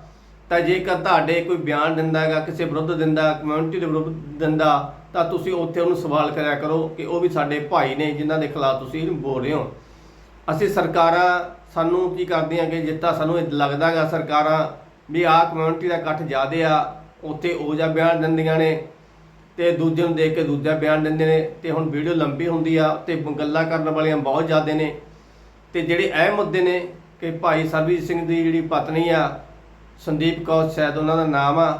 Speaker 1: ਤਾਂ ਜੇਕਰ ਤੁਹਾਡੇ ਕੋਈ ਬਿਆਨ ਦਿੰਦਾ ਹੈਗਾ, ਕਿਸੇ ਵਿਰੁੱਧ ਦਿੰਦਾ ਕਮਿਊਨਿਟੀ ਦੇ ਵਿਰੁੱਧ ਦਿੰਦਾ, ਤਾਂ ਤੁਸੀਂ ਉੱਥੇ ਉਹਨੂੰ ਸਵਾਲ ਕਰਿਆ ਕਰੋ ਕਿ ਉਹ ਵੀ ਸਾਡੇ ਭਾਈ ਨੇ ਜਿਨ੍ਹਾਂ ਦੇ ਖਿਲਾਫ ਤੁਸੀਂ ਬੋਲ ਰਹੇ ਹੋ। ਅਸੀਂ ਸਰਕਾਰਾਂ ਸਾਨੂੰ ਕੀ ਕਰਦੀਆਂ ਕਿ ਜਿੱਦਾਂ ਸਾਨੂੰ ਇਹ ਲੱਗਦਾਗਾ ਸਰਕਾਰਾਂ ਵੀ ਆਹ ਕਮਿਊਨਿਟੀ ਦਾ ਇਕੱਠ ਜ਼ਿਆਦੇ ਆ, ਉੱਥੇ ਉਹ ਜਿਹਾ ਬਿਆਨ ਦਿੰਦੀਆਂ ਨੇ ਤੇ ਦੂਜੇ ਨੂੰ ਦੇਖ ਕੇ ਦੂਜਾ ਬਿਆਨ ਦਿੰਦੇ ਨੇ ਤੇ ਹੁਣ ਵੀਡੀਓ ਲੰਬੀ ਹੁੰਦੀ ਆ ਤੇ ਗੱਲਾਂ ਕਰਨ ਵਾਲੀਆਂ ਬਹੁਤ ਜ਼ਿਆਦੇ ਨੇ ਤੇ ਜਿਹੜੇ ਇਹ ਮੁੱਦੇ ਨੇ ਕਿ ਭਾਈ ਸਰਬਜੀਤ ਸਿੰਘ ਦੀ ਜਿਹੜੀ ਪਤਨੀ ਆ, ਸੰਦੀਪ ਕੌਰ ਸ਼ਾਇਦ ਉਹਨਾਂ ਦਾ ਨਾਮ ਆ,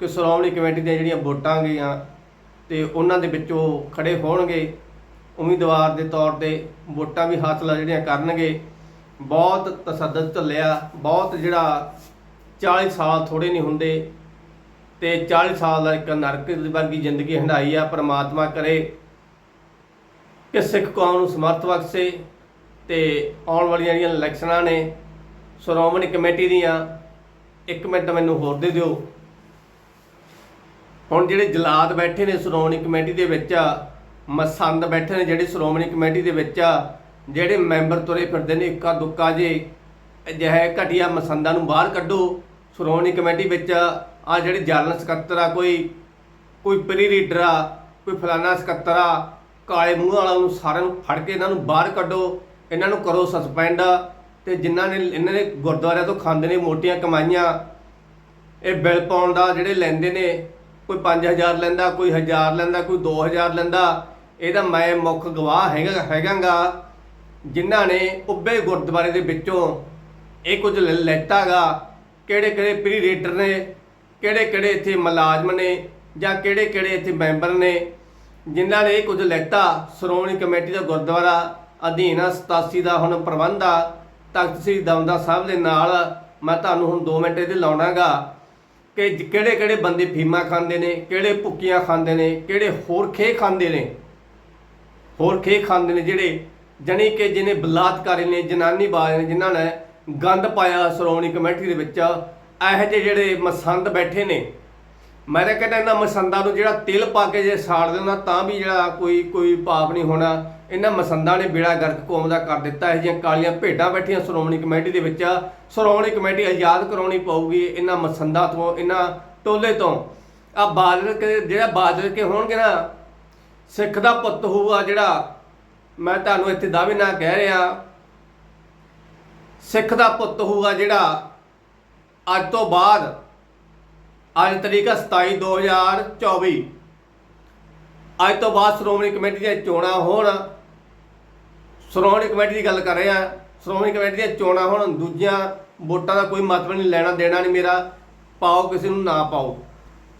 Speaker 1: ਕਿ ਸ਼੍ਰੋਮਣੀ ਕਮੇਟੀ ਦੀਆਂ ਜਿਹੜੀਆਂ ਵੋਟਾਂ ਗਈਆਂ ਤੇ ਉਹਨਾਂ ਦੇ ਵਿੱਚੋਂ ਖੜੇ ਹੋਣਗੇ। ਉਮੀਦਵਾਰ ਦੇ ਤੌਰ ਤੇ ਵੋਟਾਂ ਵੀ ਹਾਸਲ ਜਿਹੜੀਆਂ ਕਰਨਗੇ। ਬਹੁਤ ਤਸੱਦਦ ਚੱਲਿਆ ਬਹੁਤ ਜਿਹੜਾ 40 ਸਾਲ ਥੋੜੇ ਨਹੀਂ ਹੁੰਦੇ ਤੇ 40 ਸਾਲ ਦਾ ਇੱਕ ਨਰਕ ਵਰਗੀ ਜ਼ਿੰਦਗੀ ਹੰਡਾਈ ਆ, ਪ੍ਰਮਾਤਮਾ ਕਰੇ ਕਿ ਸਿੱਖ ਕੌਮ ਨੂੰ ਸਮਰਥ ਬਖਸ਼ੇ ਤੇ ਆਉਣ ਵਾਲੀਆਂ ਜਿਹੜੀਆਂ ਇਲੈਕਸ਼ਨਾਂ ਨੇ, ਸ਼੍ਰੋਮਣੀ ਕਮੇਟੀ ਦੀਆਂ, ਇੱਕ ਮਿੰਟ ਮੈਨੂੰ ਹੋਰ ਦੇ ਦਿਓ। ਹੁਣ ਜਿਹੜੇ ਜਲਾਦ ਬੈਠੇ ਨੇ ਸ਼੍ਰੋਮਣੀ ਕਮੇਟੀ ਦੇ ਵਿੱਚ ਮਸੰਦ ਬੈਠੇ ਨੇ ਜਿਹੜੇ ਸ਼੍ਰੋਮਣੀ ਕਮੇਟੀ ਦੇ ਵਿੱਚ ਜਿਹੜੇ ਮੈਂਬਰ ਤੁਰੇ ਫਿਰਦੇ ਨੇ ਇੱਕਾ ਦੁੱਕਾ ਜੇ, ਅਜਿਹੇ ਘਟੀਆ ਮਸੰਦਾਂ ਨੂੰ ਬਾਹਰ ਕੱਢੋ। ਸ਼੍ਰੋਮਣੀ ਕਮੇਟੀ ਵਿੱਚ ਆ ਜਿਹੜੇ ਜਨਰਲ ਸਕੱਤਰ ਆ, ਕੋਈ ਕੋਈ ਪ੍ਰੀ ਰੀਡਰ ਆ, ਕੋਈ ਫਲਾਨਾ ਸਕੱਤਰ ਆ, ਕਾਲੇ ਮੂੰਹ ਵਾਲਾ ਨੂੰ ਸਾਰਿਆਂ ਨੂੰ ਫੜ ਕੇ ਇਹਨਾਂ ਨੂੰ ਬਾਹਰ ਕੱਢੋ, ਇਹਨਾਂ ਨੂੰ ਕਰੋ ਸਸਪੈਂਡ। ਤੇ ਜਿਨ੍ਹਾਂ ਨੇ, ਇਹਨਾਂ ਨੇ ਗੁਰਦੁਆਰਿਆਂ ਤੋਂ ਖਾਂਦੇ ਨੇ ਮੋਟੀਆਂ ਕਮਾਈਆਂ, ਇਹ ਬਿੱਲ ਪਾਉਣ ਦਾ ਜਿਹੜੇ ਲੈਂਦੇ ਨੇ, ਕੋਈ 5000 ਲੈਂਦਾ, ਕੋਈ 1000 ਲੈਂਦਾ, ਕੋਈ 2000 ਲੈਂਦਾ, ਇਹਦਾ ਮੈਂ ਮੁੱਖ ਗਵਾਹ ਹੈਗਾ, ਹੈਗਾਗਾ। ਜਿਨ੍ਹਾਂ ਨੇ ਉੱਬੇ ਗੁਰਦੁਆਰੇ ਦੇ ਵਿੱਚੋਂ ਇਹ ਕੁਝ ਲੈ- ਲੈਤਾਗਾ ਕਿਹੜੇ ਕਿਹੜੇ ਪ੍ਰੀ ਰੇਡਰ ਨੇ ਕਿਹੜੇ ਕਿਹੜੇ ਇੱਥੇ ਮੁਲਾਜ਼ਮ ਨੇ ਜਾਂ ਕਿਹੜੇ ਕਿਹੜੇ ਇੱਥੇ ਮੈਂਬਰ ਨੇ, ਜਿਨ੍ਹਾਂ ਨੇ ਇਹ ਕੁਝ ਲੈਤਾ ਸ਼੍ਰੋਮਣੀ ਕਮੇਟੀ ਦਾ ਗੁਰਦੁਆਰਾ ਅਧੀਨ ਆ 87 ਦਾ ਹੁਣ ਪ੍ਰਬੰਧ ਆ, ਤਖਤ ਸ੍ਰੀ ਦਮਦਾ ਸਾਹਿਬ ਦੇ ਨਾਲ ਮੈਂ ਤੁਹਾਨੂੰ ਹੁਣ 2 ਮਿੰਟ ਇਹਦੇ ਲਾਉਣਾਗਾ ਕਿ ਕਿਹੜੇ ਕਿਹੜੇ ਬੰਦੇ ਫੀਮਾ ਖਾਂਦੇ ਨੇ, ਕਿਹੜੇ ਭੁੱਕੀਆਂ ਖਾਂਦੇ ਨੇ, ਕਿਹੜੇ ਹੋਰ ਖੇ ਖਾਂਦੇ ਨੇ, ਹੋਰ ਖੇ ਖਾਂਦੇ ਨੇ ਜਿਹੜੇ ਜਣੀ ਕਿ ਜਿਹਨੇ ਬਲਾਤਕਾਰੀ ਨੇ, ਜਨਾਨੀ ਬਾਜ਼ ਨੇ, ਜਿਨ੍ਹਾਂ ਨੇ ਗੰਦ ਪਾਇਆ ਸ਼੍ਰੋਮਣੀ ਕਮੇਟੀ ਦੇ ਵਿੱਚ, ਇਹੋ ਜਿਹੇ ਜਿਹੜੇ ਮਸੰਦ ਬੈਠੇ ਨੇ, ਮੈਂ ਤਾਂ ਕਹਿੰਦਾ ਇਹਨਾਂ ਮਸੰਦਾਂ ਨੂੰ ਜਿਹੜਾ ਤਿਲ ਪਾ ਕੇ ਜੇ ਸਾੜ ਦੇਣਾ ਤਾਂ ਵੀ ਜਿਹੜਾ ਕੋਈ ਕੋਈ ਪਾਪ ਨਹੀਂ ਹੋਣਾ। ਇਹਨਾਂ ਮਸੰਦਾਂ ਨੇ ਬੇੜਾ ਗਰਕ ਕੌਮ ਦਾ ਕਰ ਦਿੱਤਾ, ਇਹ ਜਿਹੀਆਂ ਕਾਲੀਆਂ ਭੇਡਾਂ ਬੈਠੀਆਂ ਸ਼੍ਰੋਮਣੀ ਕਮੇਟੀ ਦੇ ਵਿੱਚ। ਸ਼੍ਰੋਮਣੀ ਕਮੇਟੀ ਆਜ਼ਾਦ ਕਰਾਉਣੀ ਪਊਗੀ ਇਹਨਾਂ ਮਸੰਦਾਂ ਤੋਂ, ਇਹਨਾਂ ਟੋਲੇ ਤੋਂ। ਆ ਬਾਦਲ ਜਿਹੜਾ ਬਾਦਲ ਕੇ ਹੋਣਗੇ ਨਾ, ਸਿੱਖ ਦਾ ਪੁੱਤ ਹੋਊਗਾ ਜਿਹੜਾ ਮੈਂ ਤੁਹਾਨੂੰ ਇੱਥੇ ਦਾਅਵੇ ਨਾਲ ਕਹਿ ਰਿਹਾ, ਸਿੱਖ ਦਾ ਪੁੱਤ ਹੋਊਗਾ ਜਿਹੜਾ ਅੱਜ ਤੋਂ ਬਾਅਦ, ਅੱਜ ਤਰੀਕਾ 27 2024 ਅੱਜ ਤੋਂ ਬਾਅਦ ਸ਼੍ਰੋਮਣੀ ਕਮੇਟੀ ਦੀਆਂ ਚੋਣਾਂ ਹੋਣ। ਸ਼੍ਰੋਮਣੀ ਕਮੇਟੀ ਦੀ ਗੱਲ ਕਰ ਰਹੇ ਆ ਸ਼੍ਰੋਮਣੀ ਕਮੇਟੀ ਦੀਆਂ ਚੋਣਾਂ ਹੋਣ, ਦੂਜੀਆਂ ਵੋਟਾਂ ਦਾ ਕੋਈ ਮਤਲਬ ਨਹੀਂ, ਲੈਣਾ ਦੇਣਾ ਨਹੀਂ ਮੇਰਾ, ਪਾਓ ਕਿਸੇ ਨੂੰ ਨਾ ਪਾਓ।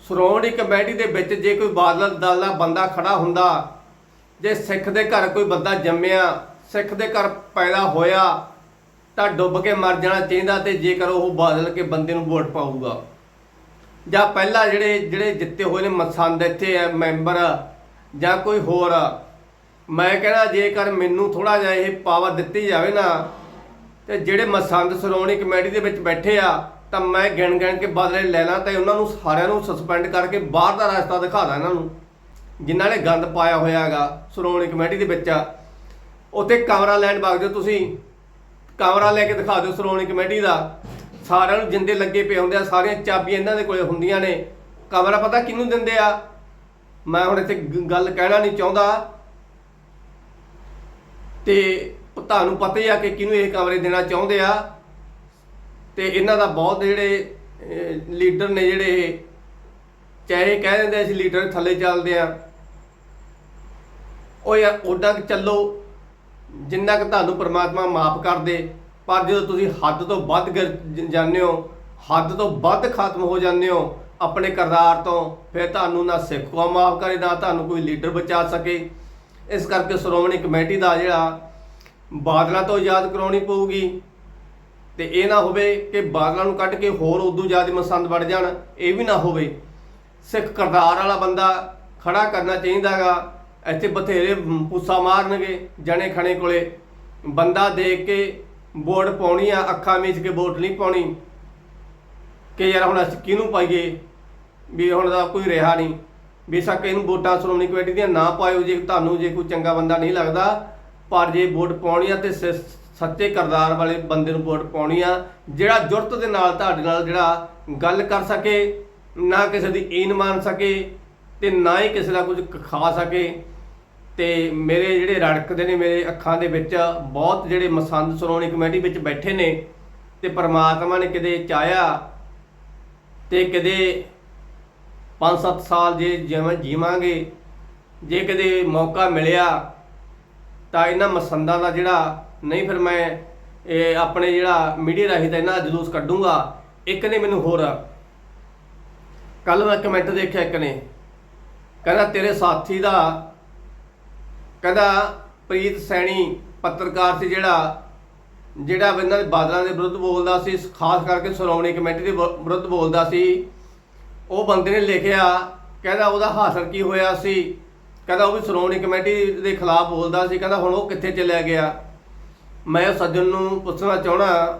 Speaker 1: ਸ਼੍ਰੋਮਣੀ ਕਮੇਟੀ ਦੇ ਵਿੱਚ ਜੇ ਕੋਈ ਬਾਦਲ ਦਲ ਦਾ ਬੰਦਾ ਖੜਾ ਹੁੰਦਾ ਜੇ ਸਿੱਖ ਦੇ ਘਰ ਕੋਈ ਬੰਦਾ ਜੰਮਿਆ, ਸਿੱਖ ਦੇ ਘਰ ਪੈਦਾ ਹੋਇਆ, ਤਾਂ ਡੁੱਬ ਕੇ ਮਰ ਜਾਣਾ ਚਾਹੀਦਾ ਤੇ ਜੇਕਰ ਉਹ ਬਦਲ ਕੇ ਬੰਦੇ ਨੂੰ ਵੋਟ ਪਾਊਗਾ। ਜਾਂ ਪਹਿਲਾਂ ਜਿਹੜੇ ਜਿਹੜੇ ਜਿੱਤੇ ਹੋਏ ਨੇ ਮਸੰਦ ਇੱਥੇ ਆ, ਮੈਂਬਰ, ਜਾਂ ਕੋਈ ਹੋਰ, ਮੈਂ ਕਹਿੰਦਾ ਜੇਕਰ ਮੈਨੂੰ ਥੋੜਾ ਜਿਹਾ ਇਹ ਪਾਵਰ ਦਿੱਤੀ ਜਾਵੇ ਨਾ, ਤੇ ਜਿਹੜੇ ਮਸੰਦ ਸ਼੍ਰੋਮਣੀ ਕਮੇਟੀ ਦੇ ਵਿੱਚ ਬੈਠੇ ਆ, ਤਾਂ ਮੈਂ ਗਿਣ ਗਿਣ ਕੇ ਬਦਲੇ ਲੈ ਲਾਂ ਤੇ ਉਹਨਾਂ ਨੂੰ ਸਾਰਿਆਂ ਨੂੰ ਸਸਪੈਂਡ ਕਰਕੇ ਬਾਹਰ ਦਾ ਰਸਤਾ ਦਿਖਾ ਦਾਂ ਇਹਨਾਂ ਨੂੰ। ਜਿਨ੍ਹਾਂ ਨੇ ਗੰਦ ਪਾਇਆ ਹੋਇਆ ਹੈਗਾ ਸ਼੍ਰੋਮਣੀ ਕਮੇਟੀ ਦੇ ਵਿੱਚ ਉੱਥੇ ਕਮਰਾ ਲੈਣ ਵਗ ਜਾਓ ਤੁਸੀਂ। ਕਮਰਾ ਲੈ ਕੇ ਦਿਖਾ ਦਿਓ ਸ਼੍ਰੋਮਣੀ ਕਮੇਟੀ ਦਾ। ਸਾਰਿਆਂ ਨੂੰ ਜਿੰਦੇ ਲੱਗੇ ਪਏ ਹੁੰਦੇ ਆ, ਸਾਰੀਆਂ ਚਾਬੀਆਂ ਇਹਨਾਂ ਦੇ ਕੋਲੇ ਹੁੰਦੀਆਂ ਨੇ। ਕਮਰਾ ਪਤਾ ਕਿਹਨੂੰ ਦਿੰਦੇ ਆ? ਮੈਂ ਹੁਣ ਇੱਥੇ ਗੱਲ ਕਹਿਣਾ ਨਹੀਂ ਚਾਹੁੰਦਾ। ਤੇ ਤੁਹਾਨੂੰ ਪਤਾ ਹੀ ਆ ਕਿ ਕਿਹਨੂੰ ਇਹ ਕਮਰੇ ਦੇਣਾ ਚਾਹੁੰਦੇ ਆ। ਤੇ ਇਹਨਾਂ ਦਾ ਬਹੁਤ ਜਿਹੜੇ ਲੀਡਰ ਨੇ ਜਿਹੜੇ ਇਹ, ਚਾਹੇ ਕਹਿ ਦਿੰਦੇ ਅਸੀਂ ਲੀਡਰ ਥੱਲੇ ਚੱਲਦੇ ਆ। ਉਹ ਯਾਰ ਉਦਾਂ ਕਿ ਚੱਲੋ। ਜਿੰਨਾ ਕਿ ਤੁਹਾਨੂੰ ਪਰਮਾਤਮਾ ਮਾਫ ਕਰ ਦੇ ਪਰ ਜਦੋਂ ਤੁਸੀਂ ਹੱਦ ਤੋਂ ਵੱਧ ਗਿਰ ਜਾਂਦੇ ਹੋ, ਹੱਦ ਤੋਂ ਵੱਧ ਖਤਮ ਹੋ ਜਾਂਦੇ ਹੋ ਆਪਣੇ ਕਰਦਾਰ ਤੋਂ, ਫਿਰ ਤੁਹਾਨੂੰ ਨਾ ਸਿੱਖ ਕੌਮ ਮਾਫ ਕਰੇ, ਨਾ ਤੁਹਾਨੂੰ ਕੋਈ ਲੀਡਰ ਬਚਾ ਸਕੇ। ਇਸ ਕਰਕੇ ਸ਼੍ਰੋਮਣੀ ਕਮੇਟੀ ਦਾ ਜਿਹੜਾ ਬਾਦਲਾਂ ਤੋਂ ਯਾਦ ਕਰਾਉਣੀ ਪਊਗੀ। ਤੇ ਇਹ ਨਾ ਹੋਵੇ ਕਿ ਬਾਦਲਾਂ ਨੂੰ ਕੱਢ ਕੇ ਹੋਰ ਉਦੋਂ ਜ਼ਿਆਦਾ ਮਸੰਦ ਵੜ ਜਾਣ, ਇਹ ਵੀ ਨਾ ਹੋਵੇ। ਸਿੱਖ ਕਰਦਾਰ ਵਾਲਾ ਬੰਦਾ ਖੜਾ ਕਰਨਾ ਚਾਹੀਦਾਗਾ ਇੱਥੇ ਬਥੇਰੇ ਮ, ਪੁੱਸਾ ਮਾਰਨਗੇ ਜਣੇ ਖਣੇ ਕੋਲੇ। ਬੰਦਾ ਦੇਖ ਕੇ ਵੋਟ ਪਾਉਣੀ ਆ ਅੱਖਾਂ ਮੀਚ ਕੇ ਵੋਟ ਨਹੀਂ ਪਾਉਣੀ। ਕਿ ਯਾਰ ਹੁਣ ਅਸੀਂ ਕਿਹਨੂੰ ਪਾਈਏ? ਵੀ ਹੁਣ ਦਾ ਕੋਈ ਰਿਹਾ ਨਹੀਂ। ਬੇਸ਼ੱਕ ਇਹਨੂੰ ਵੋਟਾਂ ਸ਼੍ਰੋਮਣੀ ਕਮੇਟੀ ਦੀਆਂ ਨਾ ਪਾਇਓ ਜੇ ਤੁਹਾਨੂੰ ਜੇ ਕੋਈ ਚੰਗਾ ਬੰਦਾ ਨਹੀਂ ਲੱਗਦਾ। ਪਰ ਜੇ ਵੋਟ ਪਾਉਣੀ ਆ ਤੇ ਸੱਚੇ ਕਰਦਾਰ ਵਾਲੇ ਬੰਦੇ ਨੂੰ ਵੋਟ ਪਾਉਣੀ ਆ ਜਿਹੜਾ ਜੁਰਤ ਦੇ ਨਾਲ ਤੁਹਾਡੇ ਨਾਲ ਜਿਹੜਾ ਗੱਲ ਕਰ ਸਕੇ ਨਾ ਕਿਸੇ ਦੀ ਈਨ ਮੰਨ ਸਕੇ ਤੇ ਨਾ ਹੀ ਕਿਸੇ ਦਾ ਕੁਝ ਖਾ ਸਕੇ। ਤੇ ਮੇਰੇ ਜਿਹੜੇ ਰੜਕਦੇ ਨੇ ਮੇਰੇ ਅੱਖਾਂ ਦੇ ਵਿੱਚ, ਬਹੁਤ ਜਿਹੜੇ ਮਸੰਦ ਸ਼੍ਰੋਮਣੀ ਕਮੇਟੀ ਵਿੱਚ ਬੈਠੇ ਨੇ, ਤੇ ਪਰਮਾਤਮਾ ਨੇ ਕਿਤੇ ਚਾਹਿਆ ਤੇ ਕਿਤੇ 5-7 ਸਾਲ ਜੇ ਜਿਵੇਂ ਜੀਵਾਂਗੇ, ਜੇ ਕਦੇ ਮੌਕਾ ਮਿਲਿਆ, ਤਾਂ ਇਹਨਾਂ ਮਸੰਦਾਂ ਦਾ ਜਿਹੜਾ, ਨਹੀਂ ਫਿਰ ਮੈਂ ਇਹ ਆਪਣੇ ਜਿਹੜਾ ਮੀਡੀਆ ਰਾਹੀਂ ਤਾਂ ਇਹਨਾਂ ਦਾ ਜਲੂਸ ਕੱਢੂੰਗਾ। ਇੱਕ ਨੇ ਮੈਨੂੰ ਹੋਰ ਕੱਲ ਮੈਂ ਕਮੈਂਟ ਦੇਖਿਆ ਇੱਕ ਨੇ ਕਹਿੰਦਾ, ਤੇਰੇ ਸਾਥੀ ਦਾ ਕਹਿੰਦਾ, ਪ੍ਰੀਤ ਸੈਣੀ ਪੱਤਰਕਾਰ ਸੀ ਜਿਹੜਾ ਜਿਹੜਾ ਇਹਨਾਂ ਦੇ ਬਾਦਲਾਂ ਦੇ ਵਿਰੁੱਧ ਬੋਲਦਾ ਸੀ, ਖਾਸ ਕਰਕੇ ਸ਼੍ਰੋਮਣੀ ਕਮੇਟੀ ਦੇ ਵਿਰੁੱਧ ਬੋਲਦਾ ਸੀ। ਉਹ ਬੰਦੇ ਨੇ ਲਿਖਿਆ, ਕਹਿੰਦਾ, ਉਹਦਾ ਹਾਸਲ ਕੀ ਹੋਇਆ ਸੀ? ਕਹਿੰਦਾ, ਉਹ ਵੀ ਸ਼੍ਰੋਮਣੀ ਕਮੇਟੀ ਦੇ ਖਿਲਾਫ ਬੋਲਦਾ ਸੀ। ਕਹਿੰਦਾ, ਹੁਣ ਉਹ ਕਿੱਥੇ ਚਲਿਆ ਗਿਆ? ਮੈਂ ਉਹ ਸੱਜਣ ਨੂੰ ਪੁੱਛਣਾ ਚਾਹਣਾ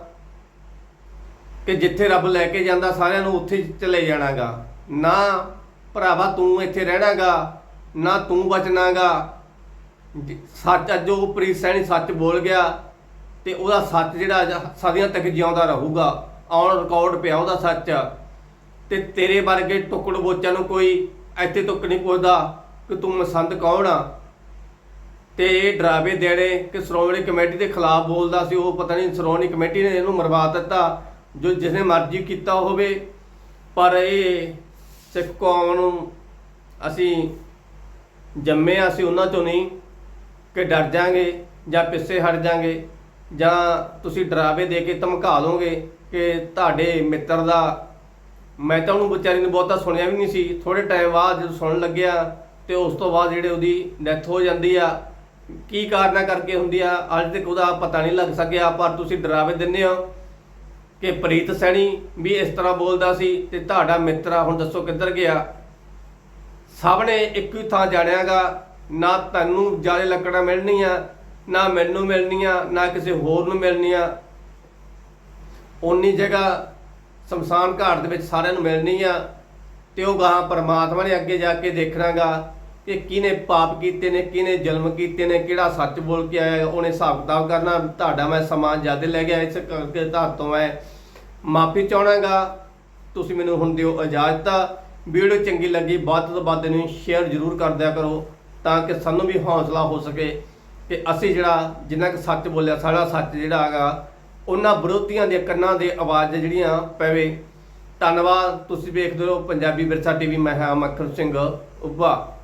Speaker 1: ਕਿ ਜਿੱਥੇ ਰੱਬ ਲੈ ਕੇ ਜਾਂਦਾ, ਸਾਰਿਆਂ ਨੂੰ ਉੱਥੇ ਹੀ ਚਲੇ ਜਾਣਾਗਾ। ਨਾ ਭਰਾਵਾ ਤੂੰ ਇੱਥੇ ਰਹਿਣਾਗਾ, ਨਾ ਤੂੰ ਬਚਣਾਗਾ। ਜ- ਸੱਚ ਅੱਜ ਉਹ ਪ੍ਰੀਤ ਸੈਣੀ ਸੱਚ ਬੋਲ ਗਿਆ ਤੇ ਉਹਦਾ ਸੱਚ ਜਿਹੜਾ ਅੱਜ ਸਦੀਆਂ ਤੱਕ ਜਿਉਂਦਾ ਰਹੂਗਾ ਔਨ ਰਿਕਾਰਡ ਪਿਆ ਉਹਦਾ ਸੱਚ। ਤੇ ਤੇਰੇ ਵਰਗੇ ਟੁਕੜ ਬੋਚਾਂ ਨੂੰ ਕੋਈ ਇੱਥੇ ਤੱਕ ਨਹੀਂ ਪੁੱਛਦਾ ਕਿ ਤੂੰ ਮਸੰਦ ਕੌਣ ਆ। ਤੇ ਇਹ ਡਰਾਵੇ ਦੇਣੇ ਕਿ ਸ਼੍ਰੋਮਣੀ ਕਮੇਟੀ ਦੇ ਖਿਲਾਫ ਬੋਲਦਾ ਸੀ, ਉਹ ਪਤਾ ਨਹੀਂ ਸ਼੍ਰੋਮਣੀ ਕਮੇਟੀ ਨੇ ਇਹਨੂੰ ਮਰਵਾ ਦਿੱਤਾ, ਜੋ ਜਿਸਨੇ ਮਰਜ਼ੀ ਕੀਤਾ ਹੋਵੇ, ਪਰ ਇਹ ਸਿੱਖ ਕੌਮ ਨੂੰ ਅਸੀਂ ਜੰਮੇ ਹਾਂ, ਅਸੀਂ ਉਹਨਾਂ 'ਚੋਂ ਨਹੀਂ ਕਿ ਡਰ ਜਾਾਂਗੇ ਜਾਂ ਪਿੱਛੇ ਹਟ ਜਾਾਂਗੇ ਜਾਂ ਤੁਸੀਂ ਡਰਾਵੇ ਦੇ ਕੇ ਧਮਕਾ ਦੋਗੇ ਕਿ ਤੁਹਾਡੇ ਮਿੱਤਰ ਦਾ ਮੈਂ ਤਾਂ ਉਹਨੂੰ ਵਿਚਾਰੀ ਨੂੰ ਬਹੁਤਾ ਸੁਣਿਆ ਵੀ ਨਹੀਂ ਸੀ। ਥੋੜੇ ਟਾਈਮ ਬਾਅਦ ਜਦੋਂ ਸੁਣਨ ਲੱਗਿਆ ਤੇ ਉਸ ਤੋਂ ਬਾਅਦ ਜਿਹੜੇ ਉਹਦੀ ਡੈਥ ਹੋ ਜਾਂਦੀ ਆ ਕੀ ਕਾਰਨਾਂ ਕਰਕੇ ਹੁੰਦੀ ਆ ਅੱਜ ਤੱਕ ਉਹਦਾ ਪਤਾ ਨਹੀਂ ਲੱਗ ਸਕਿਆ ਪਰ ਤੁਸੀਂ ਡਰਾਵੇ ਦਿੰਦੇ ਹੋ। ਕਿ ਪ੍ਰੀਤ ਸੈਣੀ ਵੀ ਇਸ ਤਰ੍ਹਾਂ ਬੋਲਦਾ ਸੀ ਤੇ ਤੁਹਾਡਾ ਮਿੱਤਰ ਆ, ਹੁਣ ਦੱਸੋ ਕਿੱਧਰ ਗਿਆ? ਸਭ ਨੇ ਇੱਕ ਹੀ ਥਾਂ ਜਾਣਿਆਗਾ, ਨਾ ਤੈਨੂੰ ਜਾਲੇ ਲੱਕੜਾਂ ਮਿਲਣੀਆਂ, ਨਾ ਮੈਨੂੰ ਮਿਲਣੀਆਂ, ਨਾ ਕਿਸੇ ਹੋਰ ਨੂੰ ਮਿਲਣੀਆਂ। ਉਨੀ ਜਗ੍ਹਾ ਸ਼ਮਸ਼ਾਨ ਘਾਟ ਦੇ ਵਿੱਚ ਸਾਰਿਆਂ ਨੂੰ ਮਿਲਣੀ ਆ ਤੇ ਉਹ ਗਾਂ ਪਰਮਾਤਮਾ ਨੇ ਅੱਗੇ ਜਾ ਕੇ ਦੇਖਣਾਗਾ। ਕਿ ਕਿਹਨੇ ਪਾਪ ਕੀਤੇ ਨੇ, ਕਿਹਨੇ ਜ਼ੁਲਮ ਕੀਤੇ ਨੇ, ਕਿਹੜਾ ਸੱਚ ਬੋਲ ਕੇ ਆਇਆ, ਉਹਨੇ ਹਿਸਾਬ ਕਿਤਾਬ ਕਰਨਾ, ਤੁਹਾਡਾ ਮੈਂ ਸਮਾਨ ਜ਼ਿਆਦਾ ਲੈ ਗਿਆ ਇਸ ਕਰਕੇ ਤੁਹਾਡੇ ਤੋਂ ਮੈਂ ਮਾਫੀ ਚਾਹਣਾਗਾ ਤੁਸੀਂ ਮੈਨੂੰ ਹੁਣ ਦਿਓ ਇਜਾਜ਼ਤ। ਵੀਡੀਓ ਚੰਗੀ ਲੱਗੀ, ਵੱਧ ਤੋਂ ਵੱਧ ਨੂੰ ਸ਼ੇਅਰ ਜ਼ਰੂਰ ਕਰ ਦਿਆ ਕਰੋ, ਤਾਂ ਕਿ ਸਾਨੂੰ ਵੀ ਹੌਸਲਾ ਹੋ ਸਕੇ ਕਿ ਅਸੀਂ ਜਿਹੜਾ, ਜਿੰਨਾ ਕਿ ਸੱਚ ਬੋਲਿਆ ਸਾਡਾ ਸੱਚ ਜਿਹੜਾ ਹੈਗਾ, ਉਹਨਾਂ ਵਿਰੋਧੀਆਂ ਦੇ ਕੰਨਾਂ ਦੇ ਆਵਾਜ਼ ਜਿਹੜੀਆਂ ਪਵੇ। ਧੰਨਵਾਦ। ਤੁਸੀਂ ਵੇਖਦੇ ਰਹੋ ਪੰਜਾਬੀ ਵਿਰਸਾ ਟੀਵੀ, ਮੈਂ ਹਾਂ ਮੱਖਰ ਸਿੰਘ, ਉੱਭਾ।